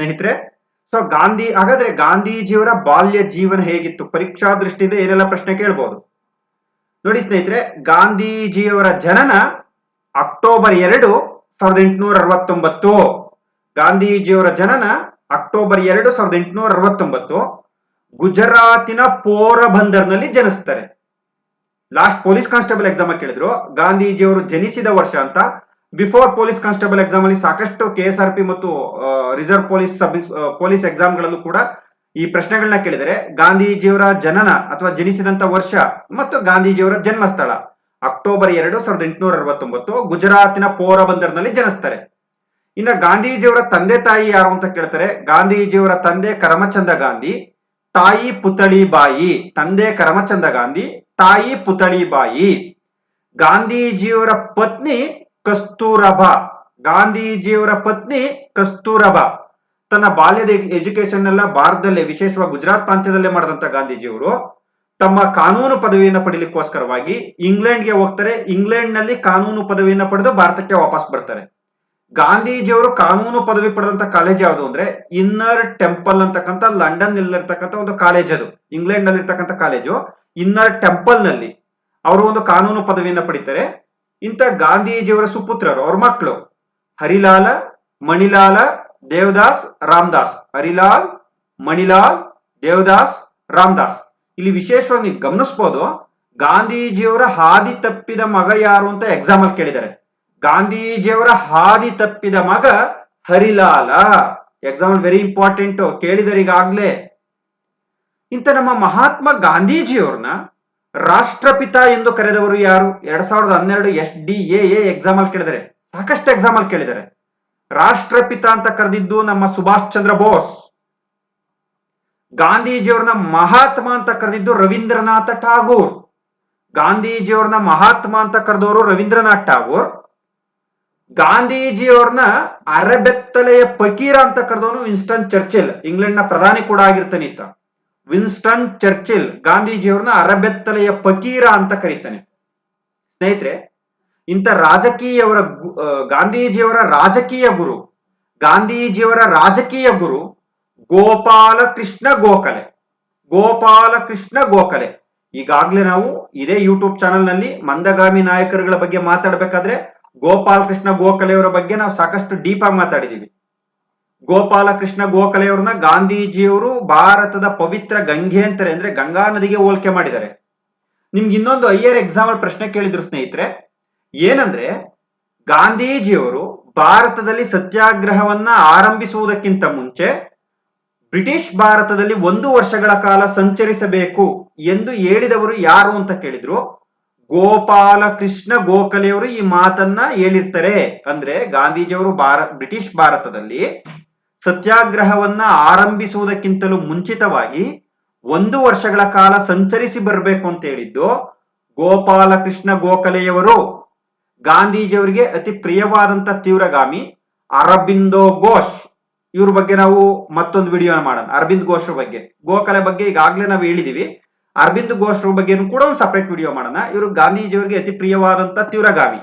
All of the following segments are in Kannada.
ಸ್ನೇಹಿತರೆ ಸೊ ಗಾಂಧಿ, ಹಾಗಾದ್ರೆ ಗಾಂಧೀಜಿಯವರ ಬಾಲ್ಯ ಜೀವನ ಹೇಗಿತ್ತು? ಪರೀಕ್ಷಾ ದೃಷ್ಟಿಯಿಂದ ಏನೆಲ್ಲ ಪ್ರಶ್ನೆ ಕೇಳ್ಬೋದು? ನೋಡಿ ಸ್ನೇಹಿತರೆ, ಗಾಂಧೀಜಿಯವರ ಜನನ ಅಕ್ಟೋಬರ್ ಎರಡು ಸಾವಿರದ ಎಂಟುನೂರ ಅರವತ್ತೊಂಬತ್ತು. ಗಾಂಧೀಜಿಯವರ ಜನನ ಅಕ್ಟೋಬರ್ ಎರಡು ಸಾವಿರದ ಎಂಟುನೂರ ಅರವತ್ತೊಂಬತ್ತು. ಗುಜರಾತಿನ ಪೋರಬಂದರ್ನಲ್ಲಿ ಜನಿಸ್ತಾರೆ. ಲಾಸ್ಟ್ ಪೊಲೀಸ್ ಕಾನ್ಸ್ಟೇಬಲ್ ಎಕ್ಸಾಮ್ ಕೇಳಿದ್ರು. ಗಾಂಧೀಜಿಯವರು ಜನಿಸಿದ ವರ್ಷ ಅಂತ ಬಿಫೋರ್ ಪೊಲೀಸ್ ಕಾನ್ಸ್ಟೇಬಲ್ ಎಕ್ಸಾಮ್ ಅಲ್ಲಿ ಸಾಕಷ್ಟು ಕೆ ಎಸ್ ಆರ್ ಪಿ ಮತ್ತು ರಿಸರ್ವ್ ಪೊಲೀಸ್ ಸಬ್ ಪೊಲೀಸ್ ಎಕ್ಸಾಮ್ಗಳಲ್ಲೂ ಕೂಡ ಈ ಪ್ರಶ್ನೆಗಳನ್ನ ಕೇಳಿದರೆ ಗಾಂಧೀಜಿಯವರ ಜನನ ಅಥವಾ ಜನಿಸಿದಂತ ವರ್ಷ ಮತ್ತು ಗಾಂಧೀಜಿಯವರ ಜನ್ಮಸ್ಥಳ ಅಕ್ಟೋಬರ್ ಎರಡು ಸಾವಿರದ ಎಂಟುನೂರ ಅರವತ್ತೊಂಬತ್ತು ಗುಜರಾತಿನ ಪೋರಬಂದರ್ನಲ್ಲಿ ಜನಿಸ್ತಾರೆ. ಇನ್ನ ಗಾಂಧೀಜಿಯವರ ತಂದೆ ತಾಯಿ ಯಾರು ಅಂತ ಕೇಳ್ತಾರೆ? ಗಾಂಧೀಜಿಯವರ ತಂದೆ ಕರಮಚಂದ ಗಾಂಧಿ, ತಾಯಿ ಪುತಳಿಬಾಯಿ ತಂದೆ ಕರಮಚಂದ ಗಾಂಧಿ, ತಾಯಿ ಪುತಳಿ ಬಾಯಿ. ಗಾಂಧೀಜಿಯವರ ಪತ್ನಿ ಕಸ್ತೂರಬಾ ಗಾಂಧೀಜಿಯವರ ಪತ್ನಿ ಕಸ್ತೂರಬಾ ತನ್ನ ಬಾಲ್ಯದ ಎಜುಕೇಶನ್ ಎಲ್ಲ ಭಾರತದಲ್ಲೇ, ವಿಶೇಷವಾಗಿ ಗುಜರಾತ್ ಪ್ರಾಂತ್ಯದಲ್ಲೇ ಮಾಡಿದಂತ ಗಾಂಧೀಜಿಯವರು. ತಮ್ಮ ಕಾನೂನು ಪದವಿಯನ್ನು ಪಡಿಲಿಕ್ಕೋಸ್ಕರವಾಗಿ ಇಂಗ್ಲೆಂಡ್ಗೆ ಹೋಗ್ತಾರೆ. ಇಂಗ್ಲೆಂಡ್ನಲ್ಲಿ ಕಾನೂನು ಪದವಿಯನ್ನು ಪಡೆದು ಭಾರತಕ್ಕೆ ವಾಪಸ್ ಬರ್ತಾರೆ. ಗಾಂಧೀಜಿಯವರು ಕಾನೂನು ಪದವಿ ಪಡೆದಂತ ಕಾಲೇಜ್ ಯಾವುದು ಅಂದ್ರೆ, ಇನ್ನರ್ ಟೆಂಪಲ್ ಅಂತಕ್ಕಂಥ ಲಂಡನ್ ನಲ್ಲಿರ್ತಕ್ಕಂಥ ಒಂದು ಕಾಲೇಜ್ ಅದು. ಇಂಗ್ಲೆಂಡ್ನಲ್ಲಿ ಇರ್ತಕ್ಕಂಥ ಕಾಲೇಜು, ಇನ್ನರ್ ಟೆಂಪಲ್ನಲ್ಲಿ ಅವರು ಒಂದು ಕಾನೂನು ಪದವಿಯನ್ನು ಪಡಿತಾರೆ. ಇಂಥ ಗಾಂಧೀಜಿಯವರ ಸುಪುತ್ರರು ಅವ್ರ ಮಕ್ಕಳು ಹರಿಲಾಲ, ಮಣಿಲಾಲ, ದೇವದಾಸ್, ರಾಮದಾಸ್. ಹರಿಲಾಲ್, ಮಣಿಲಾಲ್, ದೇವದಾಸ್, ರಾಮದಾಸ್. ಇಲ್ಲಿ ವಿಶೇಷವಾಗಿ ನೀವು ಗಮನಿಸ್ಬೋದು, ಗಾಂಧೀಜಿಯವರ ಹಾದಿ ತಪ್ಪಿದ ಮಗ ಯಾರು ಅಂತ ಎಕ್ಸಾಮ್ ಅಲ್ಲಿ ಕೇಳಿದ್ದಾರೆ. ಗಾಂಧೀಜಿಯವರ ಹಾದಿ ತಪ್ಪಿದ ಮಗ ಹರಿಲಾಲ. ಎಕ್ಸಾಮ್ ವೆರಿ ಇಂಪಾರ್ಟೆಂಟ್ ಕೇಳಿದರೆ ಈಗಾಗ್ಲೇ. ಇಂಥ ನಮ್ಮ ಮಹಾತ್ಮ ಗಾಂಧೀಜಿಯವ್ರನ್ನ ರಾಷ್ಟ್ರಪಿತ ಎಂದು ಕರೆದವರು ಯಾರು? ಎರಡ್ ಸಾವಿರದ ಹನ್ನೆರಡು ಎಸ್ ಡಿ ಎ ಎಕ್ಸಾಮ್ ಅಲ್ಲಿ ಕೇಳಿದರೆ. ಸಾಕಷ್ಟು ಎಕ್ಸಾಮ್ ಅಲ್ಲಿ ಕೇಳಿದರೆ. ರಾಷ್ಟ್ರಪಿತ ಅಂತ ಕರೆದಿದ್ದು ನಮ್ಮ ಸುಭಾಷ್ ಚಂದ್ರ ಬೋಸ್. ಗಾಂಧೀಜಿಯವ್ರನ್ನ ಮಹಾತ್ಮ ಅಂತ ಕರೆದಿದ್ದು ರವೀಂದ್ರನಾಥ ಠಾಗೂರ್. ಗಾಂಧೀಜಿಯವ್ರನ್ನ ಮಹಾತ್ಮ ಅಂತ ಕರೆದವರು ರವೀಂದ್ರನಾಥ್ ಠಾಗೂರ್. ಗಾಂಧೀಜಿಯವ್ರನ್ನ ಅರೆಬೆತ್ತಲೆಯ ಫಕೀರ ಅಂತ ಕರೆದವನು ವಿನ್ಸ್ಟನ್ ಚರ್ಚಿಲ್. ಇಂಗ್ಲೆಂಡ್ನ ಪ್ರಧಾನಿ ಕೂಡ ಆಗಿರ್ತಾನೆ ಇತ್ತ ವಿನ್ಸ್ಟನ್ ಚರ್ಚಿಲ್ ಗಾಂಧೀಜಿಯವ್ರನ್ನ ಅರಬೆತ್ತಲೆಯ ಫಕೀರ ಅಂತ ಕರೀತಾನೆ. ಸ್ನೇಹಿತರೆ, ಇಂಥ ರಾಜಕೀಯವರ ಗಾಂಧೀಜಿಯವರ ರಾಜಕೀಯ ಗುರು, ಗಾಂಧೀಜಿಯವರ ರಾಜಕೀಯ ಗುರು ಗೋಪಾಲ ಕೃಷ್ಣ ಗೋಖಲೆ. ಗೋಪಾಲ ಕೃಷ್ಣ ಗೋಖಲೆ. ಈಗಾಗ್ಲೇ ನಾವು ಇದೇ ಯೂಟ್ಯೂಬ್ ಚಾನೆಲ್ನಲ್ಲಿ ಮಂದಗಾಮಿ ನಾಯಕರುಗಳ ಬಗ್ಗೆ ಮಾತಾಡ್ಬೇಕಾದ್ರೆ ಗೋಪಾಲ ಕೃಷ್ಣ ಗೋಖಲೆಯವರ ಬಗ್ಗೆ ನಾವು ಸಾಕಷ್ಟು ಡೀಪ್ ಆಗಿ ಮಾತಾಡಿದೀವಿ ಗೋಪಾಲ ಕೃಷ್ಣ ಗೋಖಲೆಯವ್ರನ್ನ ಗಾಂಧೀಜಿಯವರು ಭಾರತದ ಪವಿತ್ರ ಗಂಗೆ ಅಂತಾರೆ, ಅಂದ್ರೆ ಗಂಗಾ ನದಿಗೆ ಹೋಲಿಕೆ ಮಾಡಿದ್ದಾರೆ. ನಿಮ್ಗೆ ಇನ್ನೊಂದು ಐಯರ್ ಎಕ್ಸಾಂಪಲ್ ಪ್ರಶ್ನೆ ಕೇಳಿದ್ರು ಸ್ನೇಹಿತರೆ, ಏನಂದ್ರೆ ಗಾಂಧೀಜಿಯವರು ಭಾರತದಲ್ಲಿ ಸತ್ಯಾಗ್ರಹವನ್ನ ಆರಂಭಿಸುವುದಕ್ಕಿಂತ ಮುಂಚೆ ಬ್ರಿಟಿಷ್ ಭಾರತದಲ್ಲಿ ಒಂದು ವರ್ಷಗಳ ಕಾಲ ಸಂಚರಿಸಬೇಕು ಎಂದು ಹೇಳಿದವರು ಯಾರು ಅಂತ ಕೇಳಿದ್ರು? ಗೋಪಾಲ ಕೃಷ್ಣ ಗೋಖಲೆಯವರು ಈ ಮಾತನ್ನ ಹೇಳಿರ್ತಾರೆ. ಅಂದ್ರೆ ಗಾಂಧೀಜಿಯವರು ಭಾರ, ಬ್ರಿಟಿಷ್ ಭಾರತದಲ್ಲಿ ಸತ್ಯಾಗ್ರಹವನ್ನ ಆರಂಭಿಸುವುದಕ್ಕಿಂತಲೂ ಮುಂಚಿತವಾಗಿ ಒಂದು ವರ್ಷಗಳ ಕಾಲ ಸಂಚರಿಸಿ ಬರಬೇಕು ಅಂತ ಹೇಳಿದ್ದು ಗೋಪಾಲ ಕೃಷ್ಣ ಗೋಖಲೆಯವರು ಗಾಂಧೀಜಿಯವರಿಗೆ ಅತಿ ಪ್ರಿಯವಾದಂತ ತೀವ್ರಗಾಮಿ ಅರಬಿಂದೋ ಘೋಷ್. ಇವ್ರ ಬಗ್ಗೆ ನಾವು ಮತ್ತೊಂದು ವಿಡಿಯೋ ಮಾಡೋಣ. ಅರವಿಂದ್ ಘೋಷ್ ಬಗ್ಗೆ. ಗೋಖಲೆ ಬಗ್ಗೆ ಈಗಾಗಲೇ ನಾವು ಹೇಳಿದೀವಿ. ಅರವಿಂದ್ ಘೋಷ್ ಬಗ್ಗೆ ಕೂಡ ಒಂದು ಸಪ್ರೇಟ್ ವಿಡಿಯೋ ಮಾಡೋಣ. ಇವರು ಗಾಂಧೀಜಿಯವರಿಗೆ ಅತಿ ಪ್ರಿಯವಾದಂತ ತೀವ್ರಗಾಮಿ.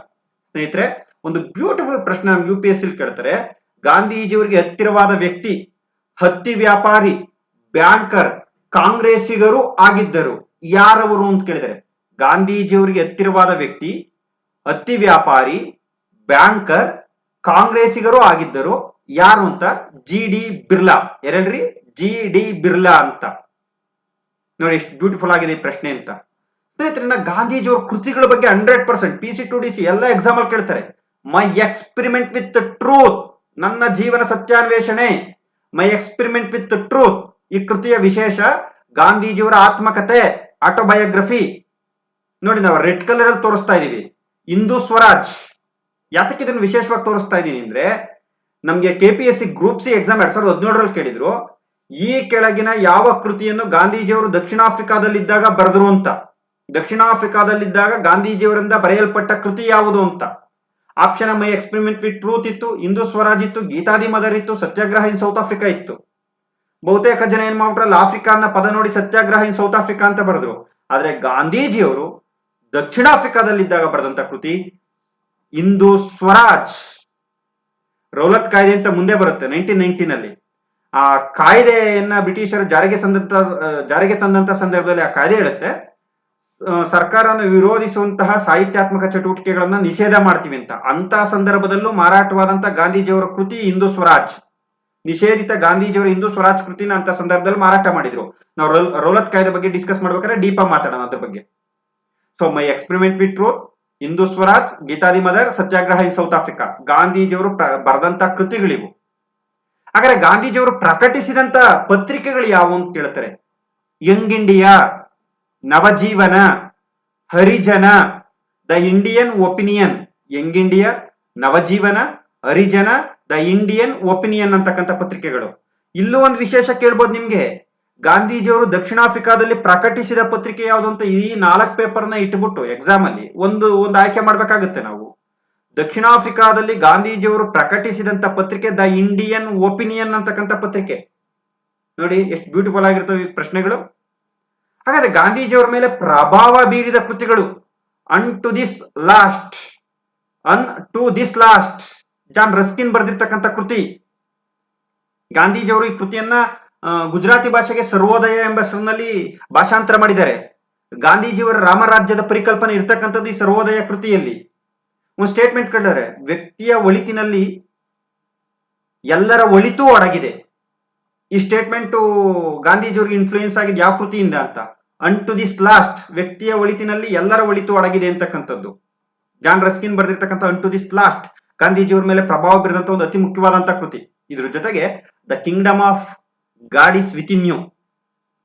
ಸ್ನೇಹಿತರೆ, ಒಂದು ಬ್ಯೂಟಿಫುಲ್ ಪ್ರಶ್ನೆ ನಮ್ಗೆ ಯು ಪಿ ಎಸ್ ಕೇಳ್ತಾರೆ. ಗಾಂಧೀಜಿಯವರಿಗೆ ಹತ್ತಿರವಾದ ವ್ಯಕ್ತಿ, ಹತ್ತಿ ವ್ಯಾಪಾರಿ, ಬ್ಯಾಂಕರ್, ಕಾಂಗ್ರೆಸ್ಸಿಗರು ಆಗಿದ್ದರು. ಯಾರವರು ಅಂತ ಕೇಳಿದರೆ, ಗಾಂಧೀಜಿಯವರಿಗೆ ಹತ್ತಿರವಾದ ವ್ಯಕ್ತಿ, ಹತ್ತಿ ವ್ಯಾಪಾರಿ, ಬ್ಯಾಂಕರ್, ಕಾಂಗ್ರೆಸ್ಸಿಗರು ಆಗಿದ್ದರು. ಯಾರು ಅಂತ? G D Birla. ಎರಡ್ರಿ G D Birla ಅಂತ. ನೋಡಿ ಎಷ್ಟು ಬ್ಯೂಟಿಫುಲ್ ಆಗಿದೆ ಈ ಪ್ರಶ್ನೆ ಅಂತ. ಸ್ನೇಹಿತರೆ ಗಾಂಧೀಜಿಯವರ ಕೃತಿಗಳ ಬಗ್ಗೆ hundred percent P C to D C ಎಲ್ಲ ಎಕ್ಸಾಮ್ ಕೇಳ್ತಾರೆ. ಮೈ ಎಕ್ಸ್ಪೆರಿಮೆಂಟ್ ವಿತ್ ಟ್ರೂತ್ ನನ್ನ ಜೀವನ ಸತ್ಯಾನ್ವೇಷಣೆ ಮೈ ಎಕ್ಸ್ಪೆರಿಮೆಂಟ್ ವಿತ್ ಟ್ರೂತ್ ಈ ಕೃತಿಯ ವಿಶೇಷ ಗಾಂಧೀಜಿಯವರ ಆತ್ಮಕತೆ ಆಟೋಬಯೋಗ್ರಫಿ ನೋಡಿ ನಾವು ರೆಡ್ ಕಲರ್ ಅಲ್ಲಿ ತೋರಿಸ್ತಾ ಇದೀವಿ. ಹಿಂದೂ ಸ್ವರಾಜ್. ಯಾತಕ್ಕೆ ಇದನ್ನು ವಿಶೇಷವಾಗಿ ತೋರಿಸ್ತಾ ಇದ್ದೀನಿ ಅಂದ್ರೆ, ನಮ್ಗೆ K P S C group C exam ಎರಡ್ ಸಾವಿರದ ಹದಿನೇಳರಲ್ಲಿ ಕೇಳಿದ್ರು, ಈ ಕೆಳಗಿನ ಯಾವ ಕೃತಿಯನ್ನು ಗಾಂಧೀಜಿಯವರು ದಕ್ಷಿಣ ಆಫ್ರಿಕಾದಲ್ಲಿದ್ದಾಗ ಬರೆದ್ರು ಅಂತ. ದಕ್ಷಿಣ ಆಫ್ರಿಕಾದಲ್ಲಿದ್ದಾಗ ಗಾಂಧೀಜಿಯವರಿಂದ ಬರೆಯಲ್ಪಟ್ಟ ಕೃತಿ ಯಾವುದು ಅಂತ. Option my experiment with truth ಇತ್ತು ಹಿಂದೂ ಸ್ವರಾಜ್ ಇತ್ತು, ಗೀತಾದಿ ಮದರ್ ಇತ್ತು, ಸತ್ಯಾಗ್ರಹ ಇನ್ ಸೌತ್ ಆಫ್ರಿಕಾ ಇತ್ತು. ಬಹುತೇಕ ಜನ ಏನ್ ಮಾಡ್ಬಿಟ್ರಲ್ಲ ಆಫ್ರಿಕಾ ಅನ್ನ ಪದ ನೋಡಿ ಸತ್ಯಾಗ್ರಹ ಇನ್ ಸೌತ್ ಆಫ್ರಿಕಾ ಅಂತ ಬರೆದ್ರು. ಆದ್ರೆ ಗಾಂಧೀಜಿಯವರು ದಕ್ಷಿಣ ಆಫ್ರಿಕಾದಲ್ಲಿದ್ದಾಗ ಬರೆದಂತ ಕೃತಿ ಹಿಂದೂ ಸ್ವರಾಜ್ ರೌಲತ್ ಕಾಯ್ದೆ ಅಂತ ಮುಂದೆ ಬರುತ್ತೆ ನೈನ್ಟೀನ್ ನೈನ್ಟೀನ್ ಅಲ್ಲಿ ಆ ಕಾಯ್ದೆಯನ್ನ ಬ್ರಿಟಿಷರು ಜಾರಿಗೆ ಸಂದಂತ ಜಾರಿಗೆ ತಂದಂತ ಸಂದರ್ಭದಲ್ಲಿ ಆ ಕಾಯ್ದೆ ಹೇಳುತ್ತೆ ಸರ್ಕಾರನ ವಿರೋಧಿಸುವಂತಹ ಸಾಹಿತ್ಯಾತ್ಮಕ ಚಟುವಟಿಕೆಗಳನ್ನ ನಿಷೇಧ ಮಾಡ್ತೀವಿ ಅಂತ. ಅಂತ ಸಂದರ್ಭದಲ್ಲೂ ಮಾರಾಟವಾದಂತಹ ಗಾಂಧೀಜಿಯವರ ಕೃತಿ ಹಿಂದೂ ಸ್ವರಾಜ್, ನಿಷೇಧಿತ ಗಾಂಧೀಜಿಯವರ ಹಿಂದೂ ಸ್ವರಾಜ್ ಕೃತಿನ ಅಂತ ಸಂದರ್ಭದಲ್ಲಿ ಮಾರಾಟ ಮಾಡಿದ್ರು. ನಾವು ರೋಲ್- ರೌಲತ್ ಕಾಯ್ದೆ ಬಗ್ಗೆ ಡಿಸ್ಕಸ್ ಮಾಡ್ಬೇಕಾದ್ರೆ ಡೀಪ ಮಾತಾಡೋಣ ಅದ್ರ ಬಗ್ಗೆ. So my experiment with truth Hindu Swaraj, Gita the mother, Satyagraha in South Africa ಗಾಂಧೀಜಿಯವರು ಬರೆದಂತ ಕೃತಿಗಳಿವು. ಹಾಗಾದ್ರೆ ಗಾಂಧೀಜಿಯವರು ಪ್ರಕಟಿಸಿದಂತ ಪತ್ರಿಕೆಗಳು ಯಾವುವು ಅಂತ ಕೇಳ್ತಾರೆ. Young India Navajivan, Harijan, the Indian Opinion. Young India Navajivan, Harijan, the Indian Opinion ಅಂತಕ್ಕಂಥ ಪತ್ರಿಕೆಗಳು. ಇಲ್ಲೂ ಒಂದು ವಿಶೇಷ ಕೇಳ್ಬೋದು ನಿಮ್ಗೆ. ಗಾಂಧೀಜಿಯವರು ದಕ್ಷಿಣ ಆಫ್ರಿಕಾದಲ್ಲಿ ಪ್ರಕಟಿಸಿದ ಪತ್ರಿಕೆ ಯಾವುದು ಅಂತ ಈ ನಾಲ್ಕು ಪೇಪರ್ನ ಇಟ್ಬಿಟ್ಟು ಎಕ್ಸಾಮ್ ಅಲ್ಲಿ ಒಂದು ಒಂದು ಆಯ್ಕೆ ಮಾಡ್ಬೇಕಾಗುತ್ತೆ ನಾವು. ದಕ್ಷಿಣ ಆಫ್ರಿಕಾದಲ್ಲಿ ಗಾಂಧೀಜಿಯವರು ಪ್ರಕಟಿಸಿದಂತ ಪತ್ರಿಕೆ ದ ಇಂಡಿಯನ್ ಒಪಿನಿಯನ್ ಅಂತಕ್ಕಂಥ ಪತ್ರಿಕೆ. ನೋಡಿ, ಎಷ್ಟು ಬ್ಯೂಟಿಫುಲ್ ಆಗಿರ್ತವೆ ಈ ಪ್ರಶ್ನೆಗಳು. ಹಾಗಾದ್ರೆ ಗಾಂಧೀಜಿಯವರ ಮೇಲೆ ಪ್ರಭಾವ ಬೀರಿದ ಕೃತಿಗಳು unto this last unto this last John Ruskin ಬರೆದಿರ್ತಕ್ಕಂಥ ಕೃತಿ. ಗಾಂಧೀಜಿಯವರು ಈ ಕೃತಿಯನ್ನ ಗುಜರಾತಿ ಭಾಷೆಗೆ ಸರ್ವೋದಯ ಎಂಬ ಹೆಸರಿನಲ್ಲಿ ಭಾಷಾಂತರ ಮಾಡಿದ್ದಾರೆ. ಗಾಂಧೀಜಿಯವರ ರಾಮರಾಜ್ಯದ ಪರಿಕಲ್ಪನೆ ಇರ್ತಕ್ಕಂಥದ್ದು ಈ ಸರ್ವೋದಯ ಕೃತಿಯಲ್ಲಿ. ಒಂದು ಸ್ಟೇಟ್ಮೆಂಟ್ ಕಂಡರೆ ವ್ಯಕ್ತಿಯ ಒಳಿತಿನಲ್ಲಿ ಎಲ್ಲರ ಒಳಿತು ಅಡಗಿದೆ. ಈ ಸ್ಟೇಟ್ಮೆಂಟ್ ಗಾಂಧೀಜಿಯವ್ರಿಗೆ ಇನ್ಫ್ಲೂಯೆನ್ಸ್ ಆಗಿದ್ದು ಯಾವ ಕೃತಿಯಿಂದ ಅಂತ. ಅನ್ ಟು ದಿಸ್ ಲಾಸ್ಟ್ ವ್ಯಕ್ತಿಯ ಒಳಿತಿನಲ್ಲಿ ಎಲ್ಲರ ಒಳಿತು ಅಡಗಿದೆ ಅಂತಕ್ಕಂಥದ್ದು. ಜಾನ್ ರಸ್ಕಿನ್ ಬರೆದಿರ್ತಕ್ಕಂಥ ಅನ್ ಟು ದಿಸ್ ಲಾಸ್ಟ್ ಗಾಂಧೀಜಿಯವ್ರ ಮೇಲೆ ಪ್ರಭಾವ ಬೀರಿದಂತ ಒಂದು ಅತಿ ಮುಖ್ಯವಾದಂತಹ ಕೃತಿ. ಇದ್ರ ಜೊತೆಗೆ the kingdom of God is within you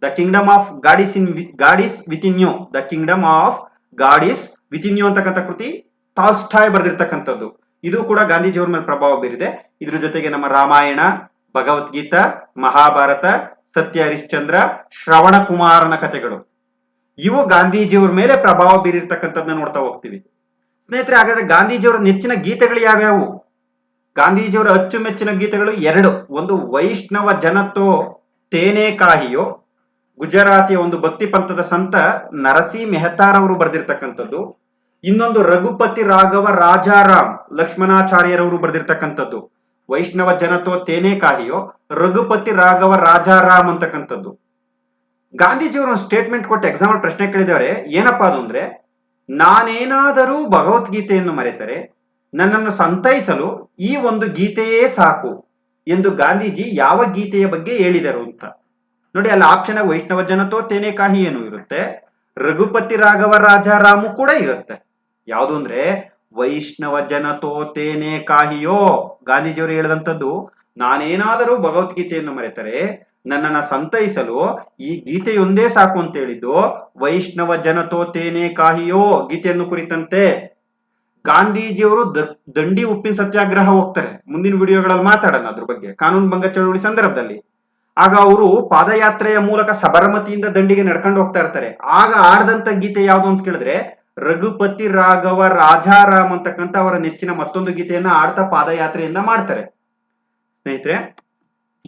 the kingdom of God is in God is within you the kingdom of God is within you ಅಂತಕ್ಕಂಥ ಕೃತಿ ಟಾಲ್ಸ್ಟಾಯ್ ಬರೆದಿರ್ತಕ್ಕಂಥದ್ದು. ಇದು ಕೂಡ ಗಾಂಧೀಜಿಯವ್ರ ಮೇಲೆ ಪ್ರಭಾವ ಬೀರಿದೆ. ಇದ್ರ ಜೊತೆಗೆ ನಮ್ಮ ರಾಮಾಯಣ, ಭಗವದ್ಗೀತಾ, ಮಹಾಭಾರತ ಸತ್ಯ ಹರಿಶ್ಚಂದ್ರ ಶ್ರವಣ ಕುಮಾರನ ಕಥೆಗಳು. ಇವು ಗಾಂಧೀಜಿಯವ್ರ ಮೇಲೆ ಪ್ರಭಾವ ಬೀರಿರ್ತಕ್ಕಂಥದ್ದನ್ನ ನೋಡ್ತಾ ಹೋಗ್ತೀವಿ. ಸ್ನೇಹಿತರೆ, ಹಾಗಾದ್ರೆ ಗಾಂಧೀಜಿಯವರ ನೆಚ್ಚಿನ ಗೀತೆಗಳು ಯಾವ್ಯಾವು? ಗಾಂಧೀಜಿಯವರ ಅಚ್ಚುಮೆಚ್ಚಿನ ಗೀತೆಗಳು ಎರಡು. ಒಂದು ವೈಷ್ಣವ ಜನತೋ ತೇನೆ ಕಾಹಿಯೋ, ಗುಜರಾತಿಯ ಒಂದು ಭಕ್ತಿ ಪಂಥದ ಸಂತ ನರಸಿ ಮೆಹತಾರವರು ಬರೆದಿರ್ತಕ್ಕಂಥದ್ದು. ಇನ್ನೊಂದು ರಘುಪತಿ ರಾಘವ ರಾಜಾರಾಮ್ ಲಕ್ಷ್ಮಣಾಚಾರ್ಯರವರು ಬರೆದಿರ್ತಕ್ಕಂಥದ್ದು. ವೈಷ್ಣವ ಜನತೋ ತೇನೇ ಕಾಹಿಯೋ, ರಘುಪತಿ ರಾಘವ ರಾಜಾರಾಮ್ ಅಂತಕ್ಕಂಥದ್ದು. ಗಾಂಧೀಜಿಯವರು ಒಂದು ಸ್ಟೇಟ್ಮೆಂಟ್ ಕೊಟ್ಟು ಎಕ್ಸಾಂಪಲ್ ಪ್ರಶ್ನೆ ಕೇಳಿದವರೆ, ಏನಪ್ಪಾ ಅದು ಅಂದ್ರೆ, ನಾನೇನಾದರೂ ಭಗವದ್ಗೀತೆಯನ್ನು ಮರೆತರೆ, ನನ್ನನ್ನು ಸಂತೈಸಲು ಈ ಒಂದು ಗೀತೆಯೇ ಸಾಕು ಎಂದು ಗಾಂಧೀಜಿ ಯಾವ ಗೀತೆಯ ಬಗ್ಗೆ ಹೇಳಿದರು ಅಂತ. ನೋಡಿ, ಅಲ್ಲಿ ಆಪ್ಷನ್ ವೈಷ್ಣವ ಜನತೋ ತೇನೆ ಕಾಹಿ ಏನು ಇರುತ್ತೆ, ರಘುಪತಿ ರಾಘವ ರಾಜಾರಾಮು ಕೂಡ ಇರುತ್ತೆ. ಯಾವುದು ಅಂದ್ರೆ, ವೈಷ್ಣವ ಜನತೋ ತೇನೆ ಕಾಹಿಯೋ ಗಾಂಧೀಜಿಯವರು ಹೇಳಿದಂಥದ್ದು, ನಾನೇನಾದರೂ ಭಗವದ್ಗೀತೆಯನ್ನು ಮರೆತರೆ, ನನ್ನನ್ನ ಸಂತೈಸಲು ಈ ಗೀತೆಯೊಂದೇ ಸಾಕು ಅಂತ ಹೇಳಿದ್ದು, ವೈಷ್ಣವ ಜನತೋ ತೇನೆ ಕಾಹಿಯೋ ಗೀತೆಯನ್ನು ಕುರಿತಂತೆ ಗಾಂಧೀಜಿಯವರು ದಂಡಿ ಉಪ್ಪಿನ ಸತ್ಯಾಗ್ರಹ ಹೋಗ್ತಾರೆ. ಮುಂದಿನ ವಿಡಿಯೋಗಳಲ್ಲಿ ಮಾತಾಡೋಣ ಅದ್ರ ಬಗ್ಗೆ. ಕಾನೂನು ಭಂಗ ಚಳವಳಿ ಸಂದರ್ಭದಲ್ಲಿ. ಆಗ ಅವರು ಪಾದಯಾತ್ರೆಯ ಮೂಲಕ ಸಬರಮತಿಯಿಂದ ದಂಡಿಗೆ ನಡ್ಕೊಂಡು ಹೋಗ್ತಾ ಇರ್ತಾರೆ. ಆಗ ಆಡದಂತ ಗೀತೆ ಯಾವುದು ಅಂತ ಕೇಳಿದ್ರೆ ರಘುಪತಿ ರಾಘವ ರಾಜಾರಾಮ್ ಅಂತಕ್ಕಂಥ ಅವರ ನೆಚ್ಚಿನ ಮತ್ತೊಂದು ಗೀತೆಯನ್ನ ಆಡ್ತಾ ಪಾದಯಾತ್ರೆಯಿಂದ ಮಾಡ್ತಾರೆ. ಸ್ನೇಹಿತರೆ,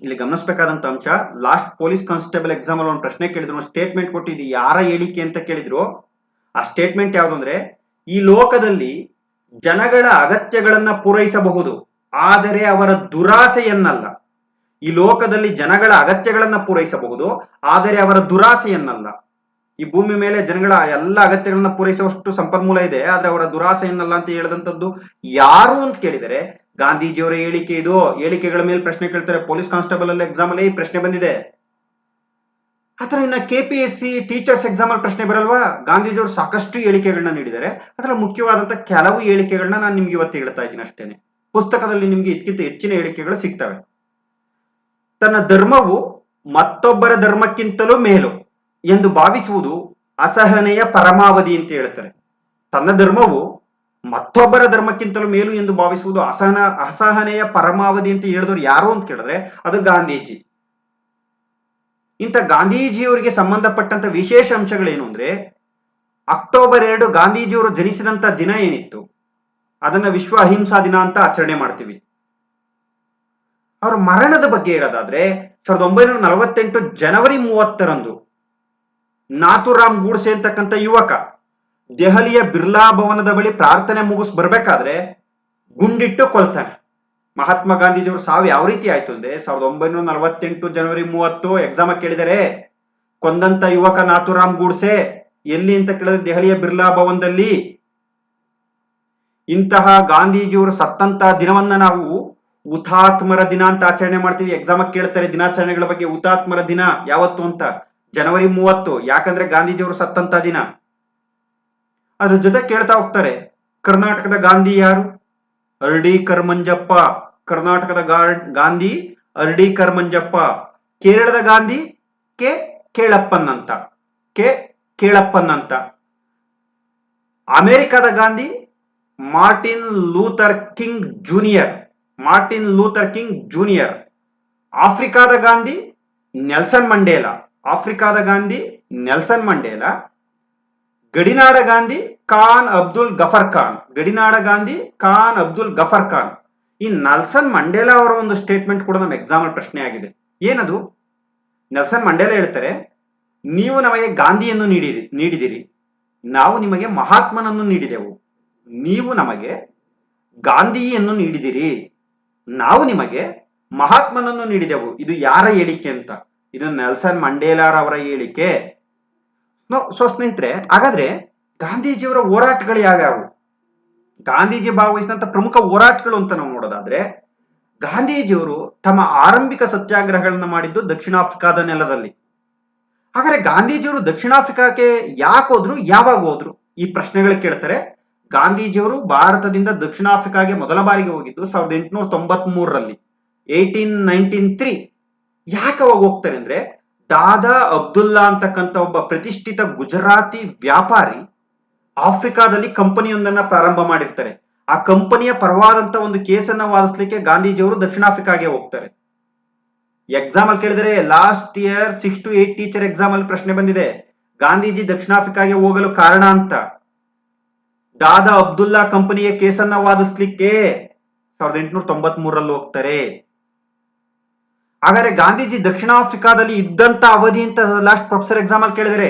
ಇಲ್ಲಿ ಗಮನಿಸಬೇಕಾದಂತ ಅಂಶ, ಲಾಸ್ಟ್ ಪೊಲೀಸ್ ಕಾನ್ಸ್ಟೇಬಲ್ ಎಕ್ಸಾಮ್ ಅಲ್ಲಿ ಒಂದು ಪ್ರಶ್ನೆ ಕೇಳಿದ್ರು ಸ್ಟೇಟ್ಮೆಂಟ್ ಕೊಟ್ಟು ಇದು ಯಾರ ಹೇಳಿಕೆ ಅಂತ ಕೇಳಿದ್ರು. ಆ ಸ್ಟೇಟ್ಮೆಂಟ್ ಯಾವುದು ಅಂದ್ರೆ, ಈ ಲೋಕದಲ್ಲಿ ಜನಗಳ ಅಗತ್ಯಗಳನ್ನ ಪೂರೈಸಬಹುದು, ಆದರೆ ಅವರ ದುರಾಸೆಯನ್ನಲ್ಲ. ಈ ಲೋಕದಲ್ಲಿ ಜನಗಳ ಅಗತ್ಯಗಳನ್ನ ಪೂರೈಸಬಹುದು, ಆದರೆ ಅವರ ದುರಾಸೆಯನ್ನಲ್ಲ. ಈ ಭೂಮಿ ಮೇಲೆ ಜನಗಳ ಎಲ್ಲ ಅಗತ್ಯಗಳನ್ನ ಪೂರೈಸುವಷ್ಟು ಸಂಪನ್ಮೂಲ ಇದೆ, ಆದ್ರೆ ಅವರ ದುರಾಸೆಯನ್ನಲ್ಲ ಅಂತ ಹೇಳಿದಂಥದ್ದು ಯಾರು ಅಂತ ಕೇಳಿದರೆ ಗಾಂಧೀಜಿಯವರ ಹೇಳಿಕೆ ಇದು. ಹೇಳಿಕೆಗಳ ಮೇಲೆ ಪ್ರಶ್ನೆ ಕೇಳ್ತಾರೆ, ಪೊಲೀಸ್ ಕಾನ್ಸ್ಟೇಬಲ್ ಅಲ್ಲಿ ಎಕ್ಸಾಮ್ ಅಲ್ಲಿ ಈ ಪ್ರಶ್ನೆ ಬಂದಿದೆ. ಆತರ ಇನ್ನ K P S C teachers exam ಅಲ್ಲಿ ಪ್ರಶ್ನೆ ಬರಲ್ವಾ? ಗಾಂಧೀಜಿಯವರು ಸಾಕಷ್ಟು ಹೇಳಿಕೆಗಳನ್ನ ನೀಡಿದ್ದಾರೆ. ಅದರ ಮುಖ್ಯವಾದಂತ ಕೆಲವು ಹೇಳಿಕೆಗಳನ್ನ ನಾನು ನಿಮ್ಗೆ ಇವತ್ತು ಹೇಳ್ತಾ ಇದ್ದೀನಿ ಅಷ್ಟೇನೆ. ಪುಸ್ತಕದಲ್ಲಿ ನಿಮ್ಗೆ ಇದಕ್ಕಿಂತ ಹೆಚ್ಚಿನ ಹೇಳಿಕೆಗಳು ಸಿಗ್ತವೆ. ತನ್ನ ಧರ್ಮವು ಮತ್ತೊಬ್ಬರ ಧರ್ಮಕ್ಕಿಂತಲೂ ಮೇಲು. ಎಂದು ಭಾವಿಸುವುದು ಅಸಹನೆಯ ಪರಮಾವಧಿ ಅಂತ ಹೇಳ್ತಾರೆ. ತನ್ನ ಧರ್ಮವು ಮತ್ತೊಬ್ಬರ ಧರ್ಮಕ್ಕಿಂತಲೂ ಮೇಲು ಎಂದು ಭಾವಿಸುವುದು ಅಸಹನ, ಅಸಹನೆಯ ಪರಮಾವಧಿ ಅಂತ ಹೇಳಿದವರು ಯಾರು ಅಂತ ಕೇಳಿದ್ರೆ ಅದು ಗಾಂಧೀಜಿ. ಇಂಥ ಗಾಂಧೀಜಿಯವರಿಗೆ ಸಂಬಂಧಪಟ್ಟಂತ ವಿಶೇಷ ಅಂಶಗಳೇನು ಅಂದ್ರೆ ಅಕ್ಟೋಬರ್ ಎರಡು ಗಾಂಧೀಜಿಯವರು ಜನಿಸಿದಂತ ದಿನ ಏನಿತ್ತು? ಅದನ್ನ ವಿಶ್ವ ಅಹಿಂಸಾ ದಿನ ಅಂತ ಆಚರಣೆ ಮಾಡ್ತೀವಿ. ಅವರ ಮರಣದ ಬಗ್ಗೆ ಹೇಳೋದಾದ್ರೆ ಸಾವಿರದ ಒಂಬೈನೂರ ನಲವತ್ತೆಂಟು ಜನವರಿ ಮೂವತ್ತರಂದು ನಾಥುರಾಮ್ ಗೂಡ್ಸೆ ಅಂತಕ್ಕಂಥ ಯುವಕ ದೆಹಲಿಯ ಬಿರ್ಲಾ ಭವನದ ಬಳಿ ಪ್ರಾರ್ಥನೆ ಮುಗಿಸ್ ಬರ್ಬೇಕಾದ್ರೆ ಗುಂಡಿಟ್ಟು ಕೊಲ್ತಾನೆ. ಮಹಾತ್ಮ ಗಾಂಧೀಜಿಯವರು ಸಾವು ಯಾವ ರೀತಿ ಆಯ್ತು ಅಂದ್ರೆ ಸಾವಿರದ ಒಂಬೈನೂರ ನಲವತ್ತೆಂಟು ಜನವರಿ ಮೂವತ್ತು ಎಕ್ಸಾಮ್ ಕೇಳಿದರೆ, ಕೊಂದಂತ ಯುವಕ ನಾಥುರಾಮ್ ಗೂಡ್ಸೆ ಎಲ್ಲಿ ಅಂತ ಕೇಳಿದ್ರೆ ದೆಹಲಿಯ ಬಿರ್ಲಾ ಭವನದಲ್ಲಿ. ಇಂತಹ ಗಾಂಧೀಜಿಯವರು ಸತ್ತಂತ ದಿನವನ್ನ ನಾವು ಹುತಾತ್ಮರ ದಿನ ಅಂತ ಆಚರಣೆ ಮಾಡ್ತೀವಿ. ಎಕ್ಸಾಮ್ ಕೇಳ್ತಾರೆ, ದಿನಾಚರಣೆಗಳ ಬಗ್ಗೆ ಹುತಾತ್ಮರ ದಿನ ಯಾವತ್ತು ಅಂತ ಜನವರಿ ಮೂವತ್ತು, ಯಾಕಂದ್ರೆ ಗಾಂಧೀಜಿಯವರು ಸತ್ತಂತ ದಿನ. ಅದ್ರ ಜೊತೆ ಕೇಳ್ತಾ ಹೋಗ್ತಾರೆ, ಕರ್ನಾಟಕದ ಗಾಂಧಿ ಯಾರು? ಅರ್ಡಿ ಕರ್ಮಂಜಪ್ಪ. ಕರ್ನಾಟಕದ ಗಾಂಧಿ ಅರ್ಡಿ ಕರ್ಮಂಜಪ್ಪ. ಕೇರಳದ ಗಾಂಧಿ ಕೆ ಕೇಳಪ್ಪನ್ ಅಂತ ಕೆ ಕೇಳಪ್ಪನ್ ಅಂತ ಅಮೆರಿಕದ Gandhi Martin Luther King Junior. Martin Luther King Junior. ಆಫ್ರಿಕಾದ ಗಾಂಧಿ ನೆಲ್ಸನ್ ಮಂಡೇಲಾ. ಆಫ್ರಿಕಾದ ಗಾಂಧಿ ನೆಲ್ಸನ್ ಮಂಡೇಲಾ, ಗಡಿನಾಡ ಗಾಂಧಿ ಖಾನ್ ಅಬ್ದುಲ್ ಗಫರ್ ಖಾನ್, ಗಡಿನಾಡ ಗಾಂಧಿ ಖಾನ್ ಅಬ್ದುಲ್ ಗಫರ್ ಖಾನ್. ಈ ನೆಲ್ಸನ್ ಮಂಡೇಲಾ ಅವರ ಒಂದು ಸ್ಟೇಟ್ಮೆಂಟ್ ಕೂಡ ನಮ್ಮ ಎಕ್ಸಾಮ್ ಪ್ರಶ್ನೆ ಆಗಿದೆ. ಏನದು? ನೆಲ್ಸನ್ ಮಂಡೇಲಾ ಹೇಳ್ತಾರೆ, ನೀವು ನಮಗೆ ಗಾಂಧಿಯನ್ನು ನೀಡಿರಿ, ನೀಡಿದಿರಿ. ನಾವು ನಿಮಗೆ ಮಹಾತ್ಮನನ್ನು ನೀಡಿದೆವು. ನೀವು ನಮಗೆ ಗಾಂಧಿಯನ್ನು ನೀಡಿದಿರಿ. ನಾವು ನಿಮಗೆ ಮಹಾತ್ಮನನ್ನು ನೀಡಿದೆವು. ಇದು ಯಾರ ಹೇಳಿಕೆ ಅಂತ? ಇದು ನೆಲ್ಸನ್ ಮಂಡೇಲಾರ್ ಅವರ ಹೇಳಿಕೆ. ಸೊ ಸ್ನೇಹಿತರೆ, ಹಾಗಾದ್ರೆ ಗಾಂಧೀಜಿಯವರ ಹೋರಾಟಗಳು ಯಾವ್ಯಾವು? ಗಾಂಧೀಜಿ ಭಾಗವಹಿಸಿದಂತ ಪ್ರಮುಖ ಹೋರಾಟಗಳು ಅಂತ ನಾವು ನೋಡೋದಾದ್ರೆ, ಗಾಂಧೀಜಿಯವರು ತಮ್ಮ ಆರಂಭಿಕ ಸತ್ಯಾಗ್ರಹಗಳನ್ನ ಮಾಡಿದ್ದು ದಕ್ಷಿಣ ಆಫ್ರಿಕಾದ ನೆಲದಲ್ಲಿ. ಹಾಗಾದ್ರೆ ಗಾಂಧೀಜಿಯವರು ದಕ್ಷಿಣ ಆಫ್ರಿಕಾಕ್ಕೆ ಯಾಕೆ ಹೋದ್ರು, ಯಾವಾಗ ಹೋದ್ರು? ಈ ಪ್ರಶ್ನೆಗಳು ಕೇಳ್ತಾರೆ. ಗಾಂಧೀಜಿಯವರು ಭಾರತದಿಂದ ದಕ್ಷಿಣ ಆಫ್ರಿಕಾಗೆ ಮೊದಲ ಬಾರಿಗೆ ಹೋಗಿದ್ದು ಸಾವಿರದ ಎಂಟುನೂರ ತೊಂಬತ್ ಮೂರರಲ್ಲಿ ಏಯ್ಟೀನ್ ನೈನ್ಟೀನ್ ತ್ರೀ. ಯಾಕೆ ಅವಾಗ ಹೋಗ್ತಾರೆ ಅಂದ್ರೆ ದಾದಾ ಅಬ್ದುಲ್ಲಾ ಅಂತಕ್ಕಂಥ ಒಬ್ಬ ಪ್ರತಿಷ್ಠಿತ ಗುಜರಾತಿ ವ್ಯಾಪಾರಿ ಆಫ್ರಿಕಾದಲ್ಲಿ ಕಂಪನಿಯೊಂದನ್ನ ಪ್ರಾರಂಭ ಮಾಡಿರ್ತಾರೆ. ಆ ಕಂಪನಿಯ ಪರವಾದಂತ ಒಂದು ಕೇಸನ್ನ ವಾದಿಸ್ಲಿಕ್ಕೆ ಗಾಂಧೀಜಿಯವರು ದಕ್ಷಿಣ ಆಫ್ರಿಕಾಗೆ ಹೋಗ್ತಾರೆ. ಎಕ್ಸಾಮ್ ಅಲ್ಲಿ ಕೇಳಿದರೆ last year six to eight teacher exam ಅಲ್ಲಿ ಪ್ರಶ್ನೆ ಬಂದಿದೆ. ಗಾಂಧೀಜಿ ದಕ್ಷಿಣ ಆಫ್ರಿಕಾಗೆ ಹೋಗಲು ಕಾರಣ ಅಂತ. ದಾದಾ ಅಬ್ದುಲ್ಲಾ ಕಂಪನಿಯ ಕೇಸನ್ನ ವಾದಿಸ್ಲಿಕ್ಕೆ ಸಾವಿರದ ಎಂಟುನೂರ ತೊಂಬತ್ ಮೂರಲ್ಲಿ ಹೋಗ್ತಾರೆ. ಹಾಗಾದ್ರೆ ಗಾಂಧೀಜಿ ದಕ್ಷಿಣ ಆಫ್ರಿಕಾದಲ್ಲಿ ಇದ್ದಂತ ಅವಧಿ ಅಂತ ಲಾಸ್ಟ್ ಪ್ರೊಫೆಸರ್ ಎಕ್ಸಾಮ್ ಅಲ್ಲಿ ಕೇಳಿದರೆ.